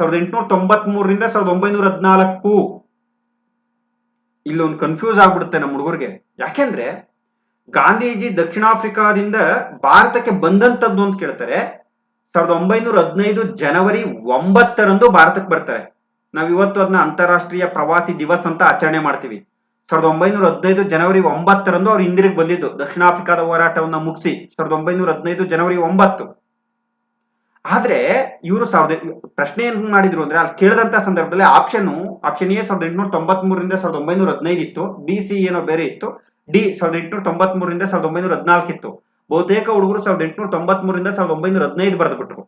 ಸಾವಿರದ ಎಂಟುನೂರ ತೊಂಬತ್ ಮೂರರಿಂದ ಸಾವಿರದ ಒಂಬೈನೂರ ಹದಿನಾಲ್ಕು. ಇಲ್ಲೊಂದು ಕನ್ಫ್ಯೂಸ್ ಆಗ್ಬಿಡುತ್ತೆ ನಮ್ಮ ಹುಡುಗರಿಗೆ. ಯಾಕೆಂದ್ರೆ ಗಾಂಧೀಜಿ ದಕ್ಷಿಣ ಆಫ್ರಿಕಾದಿಂದ ಭಾರತಕ್ಕೆ ಬಂದಂತದ್ದು ಅಂತ ಕೇಳ್ತಾರೆ. ಸಾವಿರದ ಒಂಬೈನೂರ ಹದಿನೈದು ಜನವರಿ ಒಂಬತ್ತರಂದು ಭಾರತಕ್ಕೆ ಬರ್ತಾರೆ. ನಾವ್ ಇವತ್ತು ಅದನ್ನ ಅಂತಾರಾಷ್ಟ್ರೀಯ ಪ್ರವಾಸಿ ದಿವಸ್ ಅಂತ ಆಚರಣೆ ಮಾಡ್ತೀವಿ. ಸಾವಿರದ ಒಂಬೈನೂರ ಹದಿನೈದು ಜನವರಿ ಒಂಬತ್ತರಂದು ಅವ್ರು ಹಿಂದಿರುಗಿ ಬಂದಿದ್ದು. ದಕ್ಷಿಣ ಆಫ್ರಿಕಾದ ಹೋರಾಟವನ್ನು ಮುಗಿಸಿ ಸಾವಿರದ ಒಂಬೈನೂರ ಹದಿನೈದು ಜನವರಿ ಒಂಬತ್ತು. ಆದ್ರೆ ಇವರು ಸಾವಿರದ ಪ್ರಶ್ನೆ ಏನ್ ಮಾಡಿದ್ರು ಅಂದ್ರೆ ಅಲ್ಲಿ ಕೇಳಿದಂತ ಸಂದರ್ಭದಲ್ಲಿ ಆಪ್ಷನ್ ಆಪ್ಷನ್ ಎ ಸಾವಿರದ ಎಂಟುನೂರ ತೊಂಬತ್ ಮೂರರಿಂದ ಸಾವಿರದ ಒಂಬೈನೂರ ಹದಿನೈದು ಇತ್ತು. ಬಿ, ಸಿ ಏನೋ ಬೇರೆ ಇತ್ತು. ಡಿ, ಸಾವಿರದ ಎಂಟುನೂರ ತೊಂಬತ್ ಮೂರರಿಂದ ಸಾವಿರದ ಒಂಬೈನೂರ ಹದಿನಾಲ್ಕು ಇತ್ತು. ಬಹುತೇಕ ಹುಡುಗರು ಸಾವಿರದ ಎಂಟುನೂರ ತೊಂಬತ್ ಮೂರರಿಂದ ಸಾವಿರದ ಒಂಬೈನೂರ ಹದಿನೈದು ಬರೆದ್ಬಿಟ್ರು.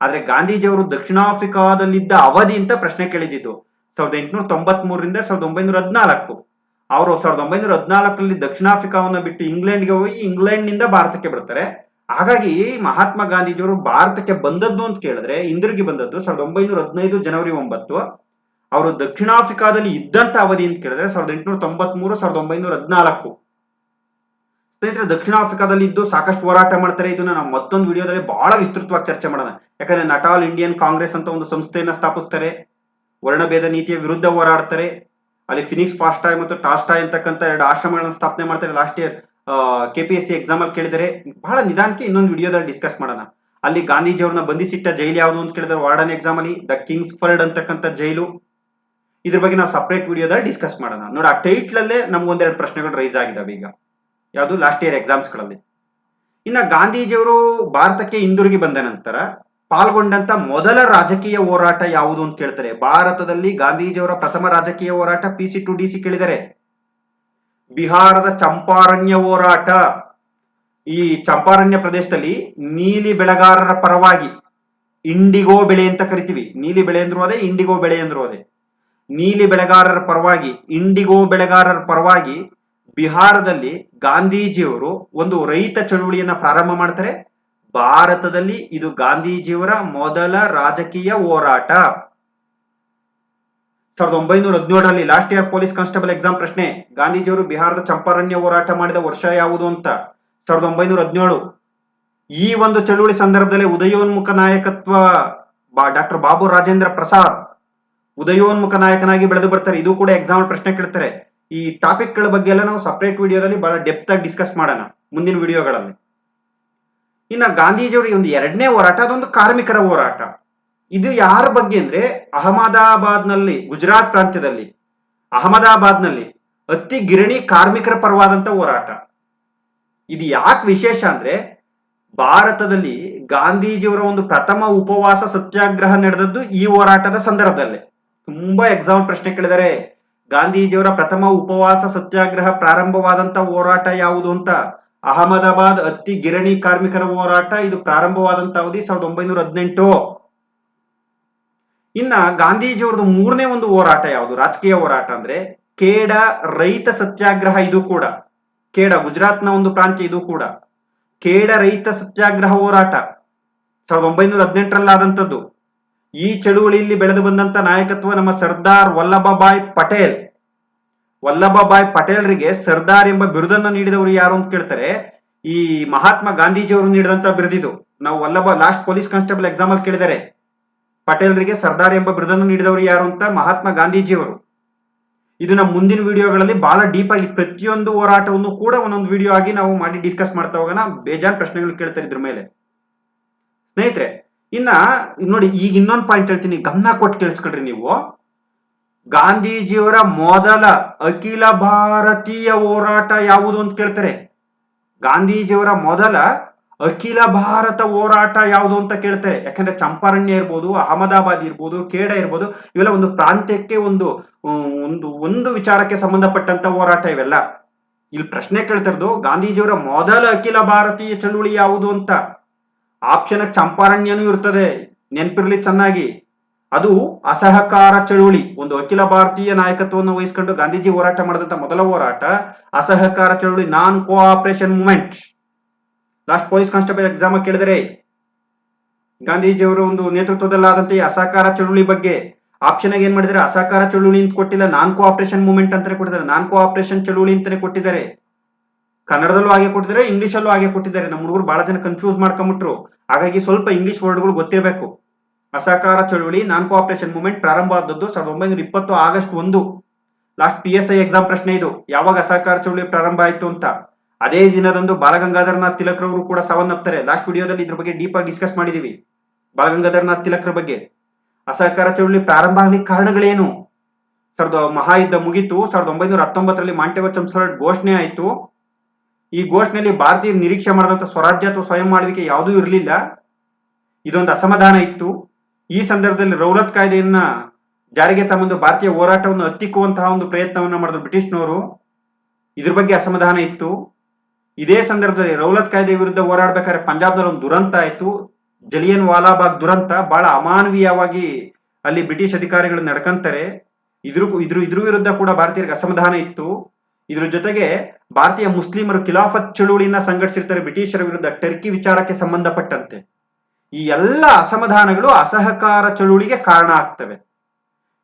ಆದ್ರೆ ಗಾಂಧೀಜಿಯವರು ದಕ್ಷಿಣ ಆಫ್ರಿಕಾದಲ್ಲಿದ್ದ ಅವಧಿ ಅಂತ ಪ್ರಶ್ನೆ ಕೇಳಿದ್ದು ಸಾವಿರದ ಎಂಟುನೂರ ತೊಂಬತ್ ಮೂರರಿಂದ ಸಾವಿರದ ಒಂಬೈನೂರ ಹದಿನಾಲ್ಕು. ಅವರು ಸಾವಿರದ ಒಂಬೈನೂರ ಹದಿನಾಲ್ಕರಲ್ಲಿ ದಕ್ಷಿಣ ಆಫ್ರಿಕಾವನ್ನು ಬಿಟ್ಟು ಇಂಗ್ಲೆಂಡ್ಗೆ ಹೋಗಿ ಇಂಗ್ಲೆಂಡ್ನಿಂದ ಭಾರತಕ್ಕೆ ಬರ್ತಾರೆ. ಹಾಗಾಗಿ ಮಹಾತ್ಮ ಗಾಂಧೀಜಿಯವರು ಭಾರತಕ್ಕೆ ಬಂದದ್ದು ಅಂತ ಕೇಳಿದ್ರೆ ಹಿಂದಿರುಗಿ ಬಂದದ್ದು ಸಾವಿರದ ಒಂಬೈನೂರ ಹದಿನೈದು ಜನವರಿ ಒಂಬತ್ತು. ಅವರು ದಕ್ಷಿಣ ಆಫ್ರಿಕಾದಲ್ಲಿ ಇದ್ದಂತ ಅವಧಿ ಅಂತ ಕೇಳಿದ್ರೆ ಸಾವಿರದ ಎಂಟುನೂರ ತೊಂಬತ್ ಮೂರು ಸಾವಿರದ ಒಂಬೈನೂರ ಹದಿನಾಲ್ಕು. ಸ್ನೇಹಿತರೆ ದಕ್ಷಿಣ ಆಫ್ರಿಕಾದಲ್ಲಿ ಇದ್ದು ಸಾಕಷ್ಟು ಹೋರಾಟ ಮಾಡ್ತಾರೆ. ಇದನ್ನ ನಾವು ಮತ್ತೊಂದು ವಿಡಿಯೋದಲ್ಲಿ ಬಹಳ ವಿಸ್ತೃತವಾಗಿ ಚರ್ಚೆ ಮಾಡೋಣ. ಯಾಕಂದ್ರೆ ನಟಾಲ್, ಇಂಡಿಯನ್ ಕಾಂಗ್ರೆಸ್ ಅಂತ ಒಂದು ಸಂಸ್ಥೆಯನ್ನ ಸ್ಥಾಪಿಸ್ತಾರೆ. ವರ್ಣಭೇದ ನೀತಿಯ ವಿರುದ್ಧ ಹೋರಾಡ್ತಾರೆ. ಅಲ್ಲಿ ಫಿನಿಕ್ಸ್ ಪಾಸ್ಟಾಯ್ ಮತ್ತು ಟಾಸ್ಟಾಯ್ ಅಂತಕ್ಕಂಥ ಎರಡು ಆಶ್ರಮಗಳನ್ನ ಸ್ಥಾಪನೆ ಮಾಡ್ತಾರೆ. Last year K P S C exam ಅಲ್ಲಿ ಕೇಳಿದರೆ ಬಹಳ ನಿಧಾನಕ್ಕೆ ಇನ್ನೊಂದು ವಿಡಿಯೋದಲ್ಲಿ ಡಿಸ್ಕಸ್ ಮಾಡೋಣ. ಅಲ್ಲಿ ಗಾಂಧೀಜಿಯವ್ರನ್ನ ಬಂಧಿಸಿಟ್ಟ ಜೈಲು ಯಾವುದು ಅಂತ ಕೇಳಿದ್ರೆ ವಾರ್ಡನ್ ಎಕ್ಸಾಮ್ ಅಲ್ಲಿ ದ ಕಿಂಗ್ಸ್ ಫರ್ಡ್ ಅಂತಕ್ಕಂಥ ಜೈಲು. ಇದ್ರ ಬಗ್ಗೆ ನಾವು ಸಪ್ರೇಟ್ ವಿಡಿಯೋದಲ್ಲಿ ಡಿಸ್ಕಸ್ ಮಾಡೋಣ. ನೋಡಿ, ಆ ಟೈಟ್ಲ್ ಅಲ್ಲೇ ನಮ್ಗೊಂದೆರಡು ಪ್ರಶ್ನೆಗಳು ರೈಸ್ ಆಗಿದಾವೆ ಈಗ. ಯಾವುದು? ಲಾಸ್ಟ್ ಇಯರ್ ಎಕ್ಸಾಮ್ಸ್ಗಳಲ್ಲಿ ಇನ್ನ ಗಾಂಧೀಜಿಯವರು ಭಾರತಕ್ಕೆ ಹಿಂದಿರುಗಿ ಬಂದ ನಂತರ ಪಾಲ್ಗೊಂಡಂತ ಮೊದಲ ರಾಜಕೀಯ ಹೋರಾಟ ಯಾವುದು ಅಂತ ಕೇಳ್ತಾರೆ. ಭಾರತದಲ್ಲಿ ಗಾಂಧೀಜಿಯವರ ಪ್ರಥಮ ರಾಜಕೀಯ ಹೋರಾಟ P C to D C ಕೇಳಿದರೆ. ಬಿಹಾರದ ಚಂಪಾರಣ್ಯ ಹೋರಾಟ. ಈ ಚಂಪಾರಣ್ಯ ಪ್ರದೇಶದಲ್ಲಿ ನೀಲಿ ಬೆಳೆಗಾರರ ಪರವಾಗಿ ಇಂಡಿಗೋ ಬೆಳೆ ಅಂತ ಕರಿತೀವಿ. ನೀಲಿ ಬೆಳೆ ಅಂದ್ರೂ ಅದೇ, ಇಂಡಿಗೋ ಬೆಳೆ ಅಂದ್ರೂ ಅದೇ. ನೀಲಿ ಬೆಳೆಗಾರರ ಪರವಾಗಿ, ಇಂಡಿಗೋ ಬೆಳೆಗಾರರ ಪರವಾಗಿ ಬಿಹಾರದಲ್ಲಿ ಗಾಂಧೀಜಿಯವರು ಒಂದು ರೈತ ಚಳುವಳಿಯನ್ನ ಪ್ರಾರಂಭ ಮಾಡ್ತಾರೆ. ಭಾರತದಲ್ಲಿ ಇದು ಗಾಂಧೀಜಿಯವರ ಮೊದಲ ರಾಜಕೀಯ ಹೋರಾಟ. ಸಾವಿರದ ಒಂಬೈನೂರ ಹದಿನೇಳರಲ್ಲಿ last year police constable exam ಪ್ರಶ್ನೆ, ಗಾಂಧೀಜಿಯವರು ಬಿಹಾರದ ಚಂಪಾರಣ್ಯ ಹೋರಾಟ ಮಾಡಿದ ವರ್ಷ ಯಾವುದು ಅಂತ. ಸಾವಿರದ ಒಂಬೈನೂರ ಹದಿನೇಳು, ಈ ಒಂದು ಚಳುವಳಿ ಸಂದರ್ಭದಲ್ಲಿ ಉದಯೋನ್ಮುಖ ನಾಯಕತ್ವ ಡಾಕ್ಟರ್ ಬಾಬು ರಾಜೇಂದ್ರ ಪ್ರಸಾದ್ ಉದಯೋನ್ಮುಖ ನಾಯಕನಾಗಿ ಬೆಳೆದು ಬರ್ತಾರೆ. ಇದು ಕೂಡ ಎಕ್ಸಾಮ್ ಪ್ರಶ್ನೆ ಕೇಳ್ತಾರೆ. ಈ ಟಾಪಿಕ್ಗಳ ಬಗ್ಗೆ ಎಲ್ಲ ನಾವು ಸಪರೇಟ್ ವಿಡಿಯೋದಲ್ಲಿ ಬಹಳ ಡೆಪ್ತ್ ಆಗಿ ಡಿಸ್ಕಸ್ ಮಾಡೋಣ ಮುಂದಿನ ವಿಡಿಯೋಗಳಲ್ಲಿ ಇನ್ನ ಗಾಂಧೀಜಿಯವರಿಗೆ ಒಂದು ಎರಡನೇ ಹೋರಾಟ, ಅದೊಂದು ಕಾರ್ಮಿಕರ ಹೋರಾಟ. ಇದು ಯಾರ ಬಗ್ಗೆ ಅಂದ್ರೆ ಅಹಮದಾಬಾದ್ನಲ್ಲಿ, ಗುಜರಾತ್ ಪ್ರಾಂತ್ಯದಲ್ಲಿ. ಅಹಮದಾಬಾದ್ನಲ್ಲಿ ಅತಿ ಗಿರಣಿ ಕಾರ್ಮಿಕರ ಪರವಾದಂತ ಹೋರಾಟ. ಇದು ಯಾಕೆ ವಿಶೇಷ ಅಂದ್ರೆ ಭಾರತದಲ್ಲಿ ಗಾಂಧೀಜಿಯವರ ಒಂದು ಪ್ರಥಮ ಉಪವಾಸ ಸತ್ಯಾಗ್ರಹ ನಡೆದದ್ದು ಈ ಹೋರಾಟದ ಸಂದರ್ಭದಲ್ಲೇ. ತುಂಬಾ ಎಕ್ಸಾಮ್ ಪ್ರಶ್ನೆ ಕೇಳಿದರೆ. ಗಾಂಧೀಜಿಯವರ ಪ್ರಥಮ ಉಪವಾಸ ಸತ್ಯಾಗ್ರಹ ಪ್ರಾರಂಭವಾದಂತ ಹೋರಾಟ ಯಾವುದು ಅಂತ? ಅಹಮದಾಬಾದ್ ಅತ್ತಿ ಗಿರಣಿ ಕಾರ್ಮಿಕರ ಹೋರಾಟ, ಇದು ಪ್ರಾರಂಭವಾದಂತ ಅವಧಿ ಸಾವಿರದ ಒಂಬೈನೂರ ಹದಿನೆಂಟು. ಇನ್ನ ಗಾಂಧೀಜಿಯವ್ರದ್ದು ಮೂರನೇ ಒಂದು ಹೋರಾಟ ಯಾವುದು? ರಾಜಕೀಯ ಹೋರಾಟ ಅಂದ್ರೆ ಕೇಡ ರೈತ ಸತ್ಯಾಗ್ರಹ ಇದು ಕೂಡ. ಕೇಡ ಗುಜರಾತ್ನ ಒಂದು ಪ್ರಾಂತ್ಯ ಇದು ಕೂಡ. ಕೇಡ ರೈತ ಸತ್ಯಾಗ್ರಹ ಹೋರಾಟ ಸಾವಿರದ ಒಂಬೈನೂರ ಹದಿನೆಂಟರಲ್ಲಾದಂಥದ್ದು. ಈ ಚಳುವಳಿಯಲ್ಲಿ ಬೆಳೆದು ಬಂದಂತ ನಾಯಕತ್ವ ನಮ್ಮ ಸರ್ದಾರ್ ವಲ್ಲಭಭಾಯ್ ಪಟೇಲ್. ವಲ್ಲಭಭಾಯ್ ಪಟೇಲ್ರಿಗೆ ಸರ್ದಾರ್ ಎಂಬ ಬಿರುದನ್ನು ನೀಡಿದವರು ಯಾರು ಅಂತ ಕೇಳ್ತಾರೆ. ಈ ಮಹಾತ್ಮ ಗಾಂಧೀಜಿಯವರು ನೀಡಿದಂತ ಬಿರುದಿದು. ನಾವು Vallabh last police constable exam ಅಲ್ಲಿ ಕೇಳಿದರೆ, ಪಟೇಲ್ರಿಗೆ ಸರ್ದಾರ್ ಎಂಬ ಬಿರುದನ್ನು ನೀಡಿದವರು ಯಾರು ಅಂತ ಮಹಾತ್ಮ ಗಾಂಧೀಜಿಯವರು. ಇದು ನಮ್ಮ ಮುಂದಿನ ವಿಡಿಯೋಗಳಲ್ಲಿ ಬಹಳ ಡೀಪ್ ಆಗಿ ಪ್ರತಿಯೊಂದು ಹೋರಾಟವನ್ನು ಕೂಡ ಒಂದೊಂದು ವಿಡಿಯೋ ಆಗಿ ನಾವು ಮಾಡಿ ಡಿಸ್ಕಸ್ ಮಾಡ್ತಾ ಹೋಗೋಣ. ಬೇಜಾನ್ ಪ್ರಶ್ನೆಗಳು ಕೇಳ್ತಾರೆ ಇದ್ರ ಮೇಲೆ. ಸ್ನೇಹಿತರೆ, ಇನ್ನ ನೋಡಿ, ಈಗ ಇನ್ನೊಂದು ಪಾಯಿಂಟ್ ಹೇಳ್ತೀನಿ. ಗಮನ ಕೊಟ್ಟು ಕೇಳಿಸ್ಕೊಳ್ರಿ ನೀವು. ಗಾಂಧೀಜಿಯವರ ಮೊದಲ ಅಖಿಲ ಭಾರತೀಯ ಹೋರಾಟ ಯಾವುದು ಅಂತ ಕೇಳ್ತಾರೆ? ಗಾಂಧೀಜಿಯವರ ಮೊದಲ ಅಖಿಲ ಭಾರತ ಹೋರಾಟ ಯಾವುದು ಅಂತ ಕೇಳ್ತಾರೆ. ಯಾಕಂದ್ರೆ ಚಂಪಾರಣ್ಯ ಇರ್ಬೋದು, ಅಹಮದಾಬಾದ್ ಇರ್ಬೋದು, ಖೇಡ ಇರ್ಬೋದು, ಇವೆಲ್ಲ ಒಂದು ಪ್ರಾಂತ್ಯಕ್ಕೆ ಒಂದು ಒಂದು ಒಂದು ವಿಚಾರಕ್ಕೆ ಸಂಬಂಧಪಟ್ಟಂತ ಹೋರಾಟ ಇವೆಲ್ಲ. ಇಲ್ಲಿ ಪ್ರಶ್ನೆ ಕೇಳ್ತಿರೋದು ಗಾಂಧೀಜಿಯವರ ಮೊದಲ ಅಖಿಲ ಭಾರತೀಯ ಚಳುವಳಿ ಯಾವುದು ಅಂತ? ಆಪ್ಷನ್ ಚಂಪಾರಣ್ಯನೂ ಇರ್ತದೆ, ನೆನಪಿರ್ಲಿ ಚೆನ್ನಾಗಿ. ಅದು ಅಸಹಕಾರ ಚಳುವಳಿ ಒಂದು ಅಖಿಲ ಭಾರತೀಯ ನಾಯಕತ್ವವನ್ನು ವಹಿಸಿಕೊಂಡು ಗಾಂಧೀಜಿ ಹೋರಾಟ ಮಾಡಿದಂತ ಮೊದಲ ಹೋರಾಟ, ಅಸಹಕಾರ ಚಳುವಳಿ non cooperation movement last police constable exam ಕೇಳಿದರೆ ಗಾಂಧೀಜಿಯವರ ಒಂದು ನೇತೃತ್ವದಲ್ಲಾದಂತೆ ಅಸಹಕಾರ ಚಳುವಳಿ ಬಗ್ಗೆ ಆಪ್ಷನ್ ಆಗಿ ಏನ್ ಮಾಡಿದ್ರೆ, ಅಸಹಕಾರ ಚಳುವಳಿ ಅಂತ ಕೊಟ್ಟಿಲ್ಲ ನಾನ್ ಕೋಆಪರೇಷನ್ ಮೂವ್ಮೆಂಟ್ ಅಂತಾನೆ ಕೊಟ್ಟಿದ್ದಾರೆ. ನಾನ್ ಕೋಆಪರೇಷನ್ ಚಳುವಳಿ ಅಂತಾನೆ ಕೊಟ್ಟಿದ್ದಾರೆ. ಕನ್ನಡದಲ್ಲೂ ಹಾಗೆ ಕೊಟ್ಟಿದ್ದಾರೆ ಇಂಗ್ಲಿಷಲ್ಲೂ ಹಾಗೆ ಕೊಟ್ಟಿದ್ದಾರೆ. ನಮ್ಮ ಹುಡುಗರು ಬಹಳ ಜನ ಕನ್ಫ್ಯೂಸ್ ಮಾಡ್ಕೊಂಬಿಟ್ರು. ಹಾಗಾಗಿ ಸ್ವಲ್ಪ ಇಂಗ್ಲಿಷ್ ವರ್ಡ್ಗಳು ಗೊತ್ತಿರಬೇಕು. ಅಸಹಕಾರ ಚಳುವಳಿ ನಾನ್ ಕೋಆಪರೇಷನ್ ಮೂವ್ಮೆಂಟ್ ಪ್ರಾರಂಭ ಆದದ್ದು ಸಾವಿರದ ಒಂಬೈನೂರ ಇಪ್ಪತ್ತು ಆಗಸ್ಟ್ ಒಂದು. Last P S I exam ಪ್ರಶ್ನೆ ಇದು. ಯಾವಾಗ ಅಸಹಕಾರ ಚಳುವಳಿ ಪ್ರಾರಂಭ ಆಯಿತು ಅಂತ. ಅದೇ ದಿನದಂದು ಬಾಲಗಂಗಾಧರನಾಥ್ ತಿಲಕ್ರವರು ಕೂಡ ಸಾವನ್ನಪ್ತಾರೆ. ಲಾಸ್ಟ್ ವಿಡಿಯೋದಲ್ಲಿ ಇದ್ರ ಬಗ್ಗೆ ಡೀಪ್ ಆಗಿ ಡಿಸ್ಕಸ್ ಮಾಡಿದೀವಿ. ಬಾಲಗಂಗಾಧರನಾಥ್ ತಿಲಕ್ರ ಬಗ್ಗೆ. ಅಸಹಕಾರ ಚಳುವಳಿ ಪ್ರಾರಂಭ ಆಗ್ಲಿಕ್ಕೆ ಕಾರಣಗಳೇನು? ಸಾವಿರದ ಮಹಾಯುದ್ಧ ಮುಗಿತು. ಸಾವಿರದ ಒಂಬೈನೂರ ಹತ್ತೊಂಬತ್ತರಲ್ಲಿ ಮಾಂಟೆವ ಚಂಸರ್ಡ್ ಘೋಷಣೆ ಆಯಿತು. ಈ ಘೋಷಣೆಯಲ್ಲಿ ಭಾರತೀಯ ನಿರೀಕ್ಷೆ ಮಾಡಿದಂಥ ಸ್ವರಾಜ್ಯ ಅಥವಾ ಸ್ವಯಂ ಆಳ್ವಿಕೆ ಯಾವುದೂ ಇರಲಿಲ್ಲ. ಇದೊಂದು ಅಸಮಾಧಾನ ಇತ್ತು. ಈ ಸಂದರ್ಭದಲ್ಲಿ ರೌಲತ್ ಕಾಯ್ದೆಯನ್ನ ಜಾರಿಗೆ ತಮ್ಮಂದು ಭಾರತೀಯ ಹೋರಾಟವನ್ನು ಹತ್ತಿಕ್ಕುವಂತಹ ಒಂದು ಪ್ರಯತ್ನವನ್ನ ಮಾಡಿದ್ರು ಬ್ರಿಟಿಷ್ನವರು. ಇದ್ರ ಬಗ್ಗೆ ಅಸಮಾಧಾನ ಇತ್ತು. ಇದೇ ಸಂದರ್ಭದಲ್ಲಿ ರೌಲತ್ ಕಾಯ್ದೆ ವಿರುದ್ಧ ಹೋರಾಡ್ಬೇಕಾದ್ರೆ ಪಂಜಾಬ್ನಲ್ಲಿ ಒಂದು ದುರಂತ ಆಯಿತು. ಜಲಿಯನ್ ವಾಲಾಬಾಗ್ ದುರಂತ ಬಹಳ ಅಮಾನವೀಯವಾಗಿ ಅಲ್ಲಿ ಬ್ರಿಟಿಷ್ ಅಧಿಕಾರಿಗಳು ನಡ್ಕಂತಾರೆ. ಇದ್ರ ಇದ್ರ ಇದ್ರ ವಿರುದ್ಧ ಕೂಡ ಭಾರತೀಯರಿಗೆ ಅಸಮಾಧಾನ ಇತ್ತು. ಇದ್ರ ಜೊತೆಗೆ ಭಾರತೀಯ ಮುಸ್ಲಿಮರು ಖಿಲಾಫತ್ ಚಳುವಳಿಯನ್ನ ಸಂಘಟಿಸಿರ್ತಾರೆ ಬ್ರಿಟಿಷರ ವಿರುದ್ಧ ಟರ್ಕಿ ವಿಚಾರಕ್ಕೆ ಸಂಬಂಧಪಟ್ಟಂತೆ. ಈ ಎಲ್ಲ ಅಸಮಾಧಾನಗಳು ಅಸಹಕಾರ ಚಳುವಳಿಗೆ ಕಾರಣ ಆಗ್ತವೆ.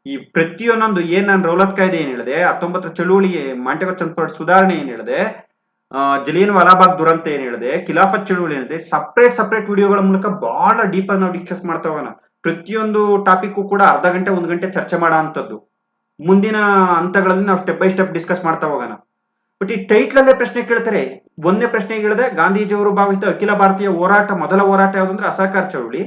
ಈ ಪ್ರತಿಯೊಂದೊಂದು ಏನ್ ನಾನು ರೌಲತ್ ಕಾಯ್ದೆ ಏನ್ ಹೇಳಿದೆ, ಹತ್ತೊಂಬತ್ತರ ಚಳುವಳಿ ಮಾಂಟೆಗೋ ಚಂದ್ಪಡ್ ಸುಧಾರಣೆ ಏನ್ ಹೇಳಿದೆ ಜಲಿಯನ್ ವಾಲಾಬಾಗ್ ದುರಂತ ಏನ್ ಹೇಳಿದೆ, ಖಿಲಾಫತ್ ಚಳುವಳಿ ಏನಿದೆ ಸಪ್ರೇಟ್ ಸಪ್ರೇಟ್ ವಿಡಿಯೋಗಳ ಮೂಲಕ ಬಹಳ ಡೀಪ್ ಆಗಿ ನಾವು ಡಿಸ್ಕಸ್ ಮಾಡ್ತಾ ಹೋಗೋಣ. ಪ್ರತಿಯೊಂದು ಟಾಪಿಕ್ ಕೂಡ ಅರ್ಧ ಗಂಟೆ, ಒಂದು ಗಂಟೆ ಚರ್ಚೆ ಮಾಡೋ ಅಂತದ್ದು. ಮುಂದಿನ ಹಂತಗಳಲ್ಲಿ ನಾವು ಸ್ಟೆಪ್ ಬೈ ಸ್ಟೆಪ್ ಡಿಸ್ಕಸ್ ಮಾಡ್ತಾ ಹೋಗೋಣ. ಬಟ್ ಈ ಟೈಟ್ಲಲ್ಲೇ ಪ್ರಶ್ನೆ ಕೇಳ್ತಾರೆ ಒಂದನೇ ಪ್ರಶ್ನೆ ಹೇಳಿದೆ, ಗಾಂಧೀಜಿಯವರು ಭಾವಿಸಿದ ಅಖಿಲ ಭಾರತೀಯ ಹೋರಾಟ, ಮೊದಲ ಹೋರಾಟ ಯಾವುದು ಅಂದ್ರೆ ಅಸಹಕಾರ ಚಳುವಳಿ.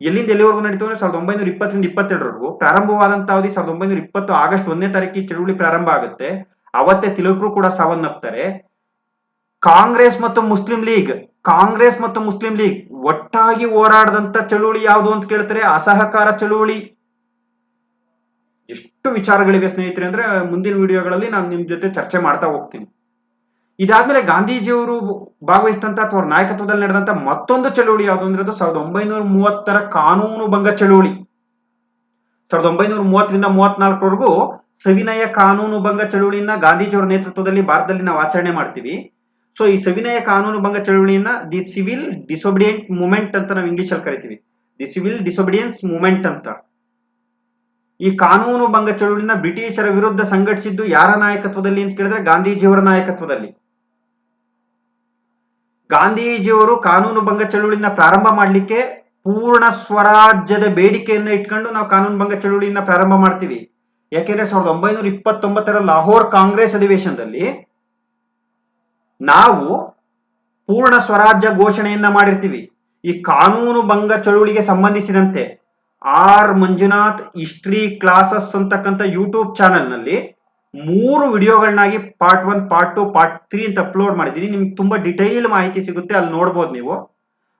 ಎಲ್ಲಿಂದ ಎಲ್ಲಿವರೆಗೂ ನಡೀತು ಅಂದ್ರೆ ಸಾವಿರದ ಒಂಬೈನೂರ ಇಪ್ಪತ್ತರಿಂದ ಇಪ್ಪತ್ತೆರಡರವರೆಗೂ. ಪ್ರಾರಂಭವಾದಂತಹ ಅವಧಿ ಸಾವಿರದ ಒಂಬೈನೂರ ಇಪ್ಪತ್ತು ಆಗಸ್ಟ್ ಒಂದನೇ ತಾರೀಕಿಗೆ ಚಳುವಳಿ ಪ್ರಾರಂಭ ಆಗುತ್ತೆ. ಅವತ್ತೇ ತಿಲಕರು ಕೂಡ ಸಾವನ್ನಪ್ತಾರೆ. ಕಾಂಗ್ರೆಸ್ ಮತ್ತು ಮುಸ್ಲಿಂ ಲೀಗ್, ಕಾಂಗ್ರೆಸ್ ಮತ್ತು ಮುಸ್ಲಿಂ ಲೀಗ್ ಒಟ್ಟಾಗಿ ಹೋರಾಡದಂತ ಚಳುವಳಿ ಯಾವುದು ಅಂತ ಕೇಳ್ತಾರೆ? ಅಸಹಕಾರ ಚಳುವಳಿ. ಎಷ್ಟು ವಿಚಾರಗಳಿವೆ ಸ್ನೇಹಿತರೆ ಅಂದ್ರೆ ಮುಂದಿನ ವಿಡಿಯೋಗಳಲ್ಲಿ ನಾನು ನಿಮ್ ಜೊತೆ ಚರ್ಚೆ ಮಾಡ್ತಾ ಹೋಗ್ತೀನಿ. ಇದಾದ್ಮೇಲೆ ಗಾಂಧೀಜಿಯವರು ಭಾಗವಹಿಸಿದಂತ ಅಥವಾ ಅವ್ರ ನಾಯಕತ್ವದಲ್ಲಿ ನಡೆದಂತ ಮತ್ತೊಂದು ಚಳುವಳಿ ಯಾವುದು ಅಂದ್ರೆ ಅದು ಸಾವಿರದ ಒಂಬೈನೂರ ಮೂವತ್ತರ ಕಾನೂನು ಭಂಗ ಚಳುವಳಿ. ಸಾವಿರದ ಒಂಬೈನೂರ ಮೂವತ್ತರಿಂದ ಮೂವತ್ನಾಲ್ಕರವರೆಗೂ ಸವಿನಯ ಕಾನೂನು ಭಂಗ ಚಳುವಳಿಯನ್ನ ಗಾಂಧೀಜಿಯವರ ನೇತೃತ್ವದಲ್ಲಿ ಭಾರತದಲ್ಲಿ ನಾವು ಆಚರಣೆ ಮಾಡ್ತೀವಿ. ಸೊ ಈ ಸವಿನಯ ಕಾನೂನು ಭಂಗ ಚಳುವಳಿಯನ್ನ ದಿ ಸಿವಿಲ್ ಡಿಸೊಬಿಡಿಯಂಟ್ ಮೂವ್ಮೆಂಟ್ ಅಂತ ನಾವು ಇಂಗ್ಲಿಷ್ ಅಲ್ಲಿ ಕರಿತೀವಿ. ದಿ ಸಿವಿಲ್ ಡಿಸೊಬಿಡಿಯನ್ಸ್ ಮೂವ್ಮೆಂಟ್ ಅಂತ. ಈ ಕಾನೂನು ಭಂಗ ಚಳುವಳಿನ ಬ್ರಿಟಿಷರ ವಿರುದ್ಧ ಸಂಘಟಿಸಿದ್ದು ಯಾರ ನಾಯಕತ್ವದಲ್ಲಿ ಅಂತ ಕೇಳಿದ್ರೆ ಗಾಂಧೀಜಿಯವರ ನಾಯಕತ್ವದಲ್ಲಿ. ಗಾಂಧೀಜಿಯವರು ಕಾನೂನು ಭಂಗ ಚಳುವಳಿನ ಪ್ರಾರಂಭ ಮಾಡಲಿಕ್ಕೆ ಪೂರ್ಣ ಸ್ವರಾಜ್ಯದ ಬೇಡಿಕೆಯನ್ನ ಇಟ್ಕೊಂಡು ನಾವು ಕಾನೂನು ಭಂಗ ಚಳುವಳಿಯನ್ನ ಪ್ರಾರಂಭ ಮಾಡ್ತೀವಿ. ಯಾಕೆಂದ್ರೆ ಸಾವಿರದ ಒಂಬೈನೂರ ಇಪ್ಪತ್ತೊಂಬತ್ತರ ಲಾಹೋರ್ ಕಾಂಗ್ರೆಸ್ ಅಧಿವೇಶನದಲ್ಲಿ ನಾವು ಪೂರ್ಣ ಸ್ವರಾಜ್ಯ ಘೋಷಣೆಯನ್ನ ಮಾಡಿರ್ತೀವಿ. ಈ ಕಾನೂನು ಭಂಗ ಚಳುವಳಿಗೆ ಸಂಬಂಧಿಸಿದಂತೆ ಆರ್ ಮಂಜುನಾಥ್ ಹಿಸ್ಟ್ರಿ ಕ್ಲಾಸಸ್ ಅಂತಕ್ಕಂಥ ಯೂಟ್ಯೂಬ್ ಚಾನೆಲ್ನಲ್ಲಿ ಮೂರು ವಿಡಿಯೋಗಳನ್ನಾಗಿ part one part two part three ಅಂತ ಅಪ್ಲೋಡ್ ಮಾಡಿದ್ದೀನಿ. ನಿಮ್ಗೆ ತುಂಬ ಡಿಟೈಲ್ ಮಾಹಿತಿ ಸಿಗುತ್ತೆ, ಅಲ್ಲಿ ನೋಡ್ಬೋದು ನೀವು.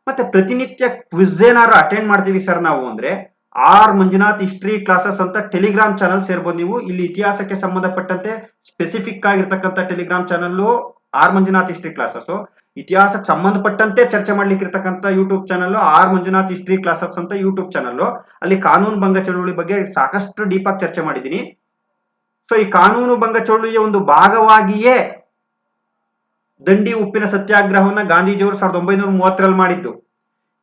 ಮತ್ತೆ ಪ್ರತಿನಿತ್ಯ ಕ್ವಿಜ್ ಏನಾದ್ರು ಅಟೆಂಡ್ ಮಾಡ್ತೀವಿ ಸರ್ ನಾವು ಅಂದ್ರೆ ಆರ್ ಮಂಜುನಾಥ್ ಹಿಸ್ಟ್ರಿ ಕ್ಲಾಸಸ್ ಅಂತ ಟೆಲಿಗ್ರಾಮ್ ಚಾನಲ್ ಸೇರ್ಬೋದು ನೀವು. ಇಲ್ಲಿ ಇತಿಹಾಸಕ್ಕೆ ಸಂಬಂಧಪಟ್ಟಂತೆ ಸ್ಪೆಸಿಫಿಕ್ ಆಗಿರ್ತಕ್ಕಂಥ Telegram channel R Manjunath history classes ಇತಿಹಾಸಕ್ಕೆ ಸಂಬಂಧಪಟ್ಟಂತೆ ಚರ್ಚೆ ಮಾಡ್ಲಿಕ್ಕೆ ಇರ್ತಕ್ಕಂಥ YouTube channel R Manjunath history classes ಅಂತ ಯೂಟ್ಯೂಬ್ ಚಾನಲ್ ಅಲ್ಲಿ ಕಾನೂನು ಭಂಗ ಚಳುವಳಿ ಬಗ್ಗೆ ಸಾಕಷ್ಟು ಡೀಪ್ ಆಗಿ ಚರ್ಚೆ ಮಾಡಿದ್ದೀನಿ. ಸೊ ಈ ಕಾನೂನು ಭಂಗ ಚಳುವಳಿಯ ಒಂದು ಭಾಗವಾಗಿಯೇ ದಂಡಿ ಉಪ್ಪಿನ ಸತ್ಯಾಗ್ರಹವನ್ನ ಗಾಂಧೀಜಿಯವರು ಸಾವಿರದ ಒಂಬೈನೂರ ಮೂವತ್ತರಲ್ಲಿ ಮಾಡಿದ್ದು.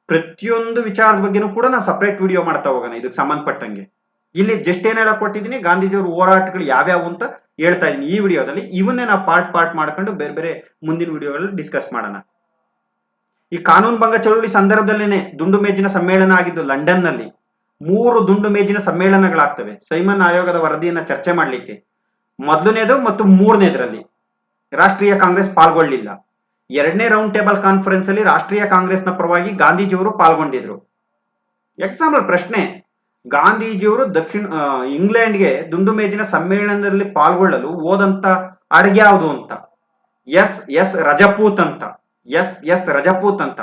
ಪ್ರತಿಯೊಂದು ವಿಚಾರದ ಬಗ್ಗೆನೂ ಕೂಡ ನಾನು ಸಪರೇಟ್ ವಿಡಿಯೋ ಮಾಡ್ತಾ ಹೋಗೋಣ, ಇದಕ್ಕೆ ಸಂಬಂಧಪಟ್ಟಂಗೆ. ಇಲ್ಲಿ ಜಸ್ಟ್ ಏನ್ ಹೇಳಕ್ ಕೊಟ್ಟಿದ್ದೀನಿ ಗಾಂಧೀಜಿಯವ್ರ ಹೋರಾಟಗಳು ಯಾವ್ಯಾವು ಅಂತ ಹೇಳ್ತಾ ಇದ್ದೀನಿ. ಈ ವಿಡಿಯೋದಲ್ಲಿ ಇವನ್ನೇ ನಾವು ಪಾರ್ಟ್ ಪಾರ್ಟ್ ಮಾಡ್ಕೊಂಡು ಬೇರೆ ಬೇರೆ ಮುಂದಿನ ವಿಡಿಯೋಗಳಲ್ಲಿ ಡಿಸ್ಕಸ್ ಮಾಡೋಣ. ಈ ಕಾನೂನು ಭಂಗ ಚಳುವಳಿ ಸಂದರ್ಭದಲ್ಲೇನೆ ದುಂಡು ಮೇಜಿನ ಸಮ್ಮೇಳನ ಆಗಿದ್ದು ಲಂಡನ್ನಲ್ಲಿ ಮೂರು ದುಂಡು ಮೇಜಿನ ಸಮ್ಮೇಳನಗಳಾಗ್ತವೆ. ಸೈಮನ್ ಆಯೋಗದ ವರದಿಯನ್ನ ಚರ್ಚೆ ಮಾಡಲಿಕ್ಕೆ. ಮೊದಲನೇದು ಮತ್ತು ಮೂರನೇದರಲ್ಲಿ ರಾಷ್ಟ್ರೀಯ ಕಾಂಗ್ರೆಸ್ ಪಾಲ್ಗೊಳ್ಳಲಿಲ್ಲ ಎರಡನೇ ರೌಂಡ್ ಟೇಬಲ್ ಕಾನ್ಫರೆನ್ಸ್ ಅಲ್ಲಿ ರಾಷ್ಟ್ರೀಯ ಕಾಂಗ್ರೆಸ್ನ ಪರವಾಗಿ ಗಾಂಧೀಜಿಯವರು ಪಾಲ್ಗೊಂಡಿದ್ರು. ಎಕ್ಸಾಂಪಲ್ ಪ್ರಶ್ನೆ, ಗಾಂಧೀಜಿಯವರು ದಕ್ಷಿಣ ಇಂಗ್ಲೆಂಡ್ಗೆ ದುಂಡು ಮೇಜಿನ ಸಮ್ಮೇಳನದಲ್ಲಿ ಪಾಲ್ಗೊಳ್ಳಲು ಹೋದಂತ ಅಡುಗೆ ಯಾವುದು ಅಂತ? ಎಸ್ ಎಸ್ ರಜಪೂತ್ ಅಂತ. ಎಸ್ ಎಸ್ ರಜಪೂತ್ ಅಂತ.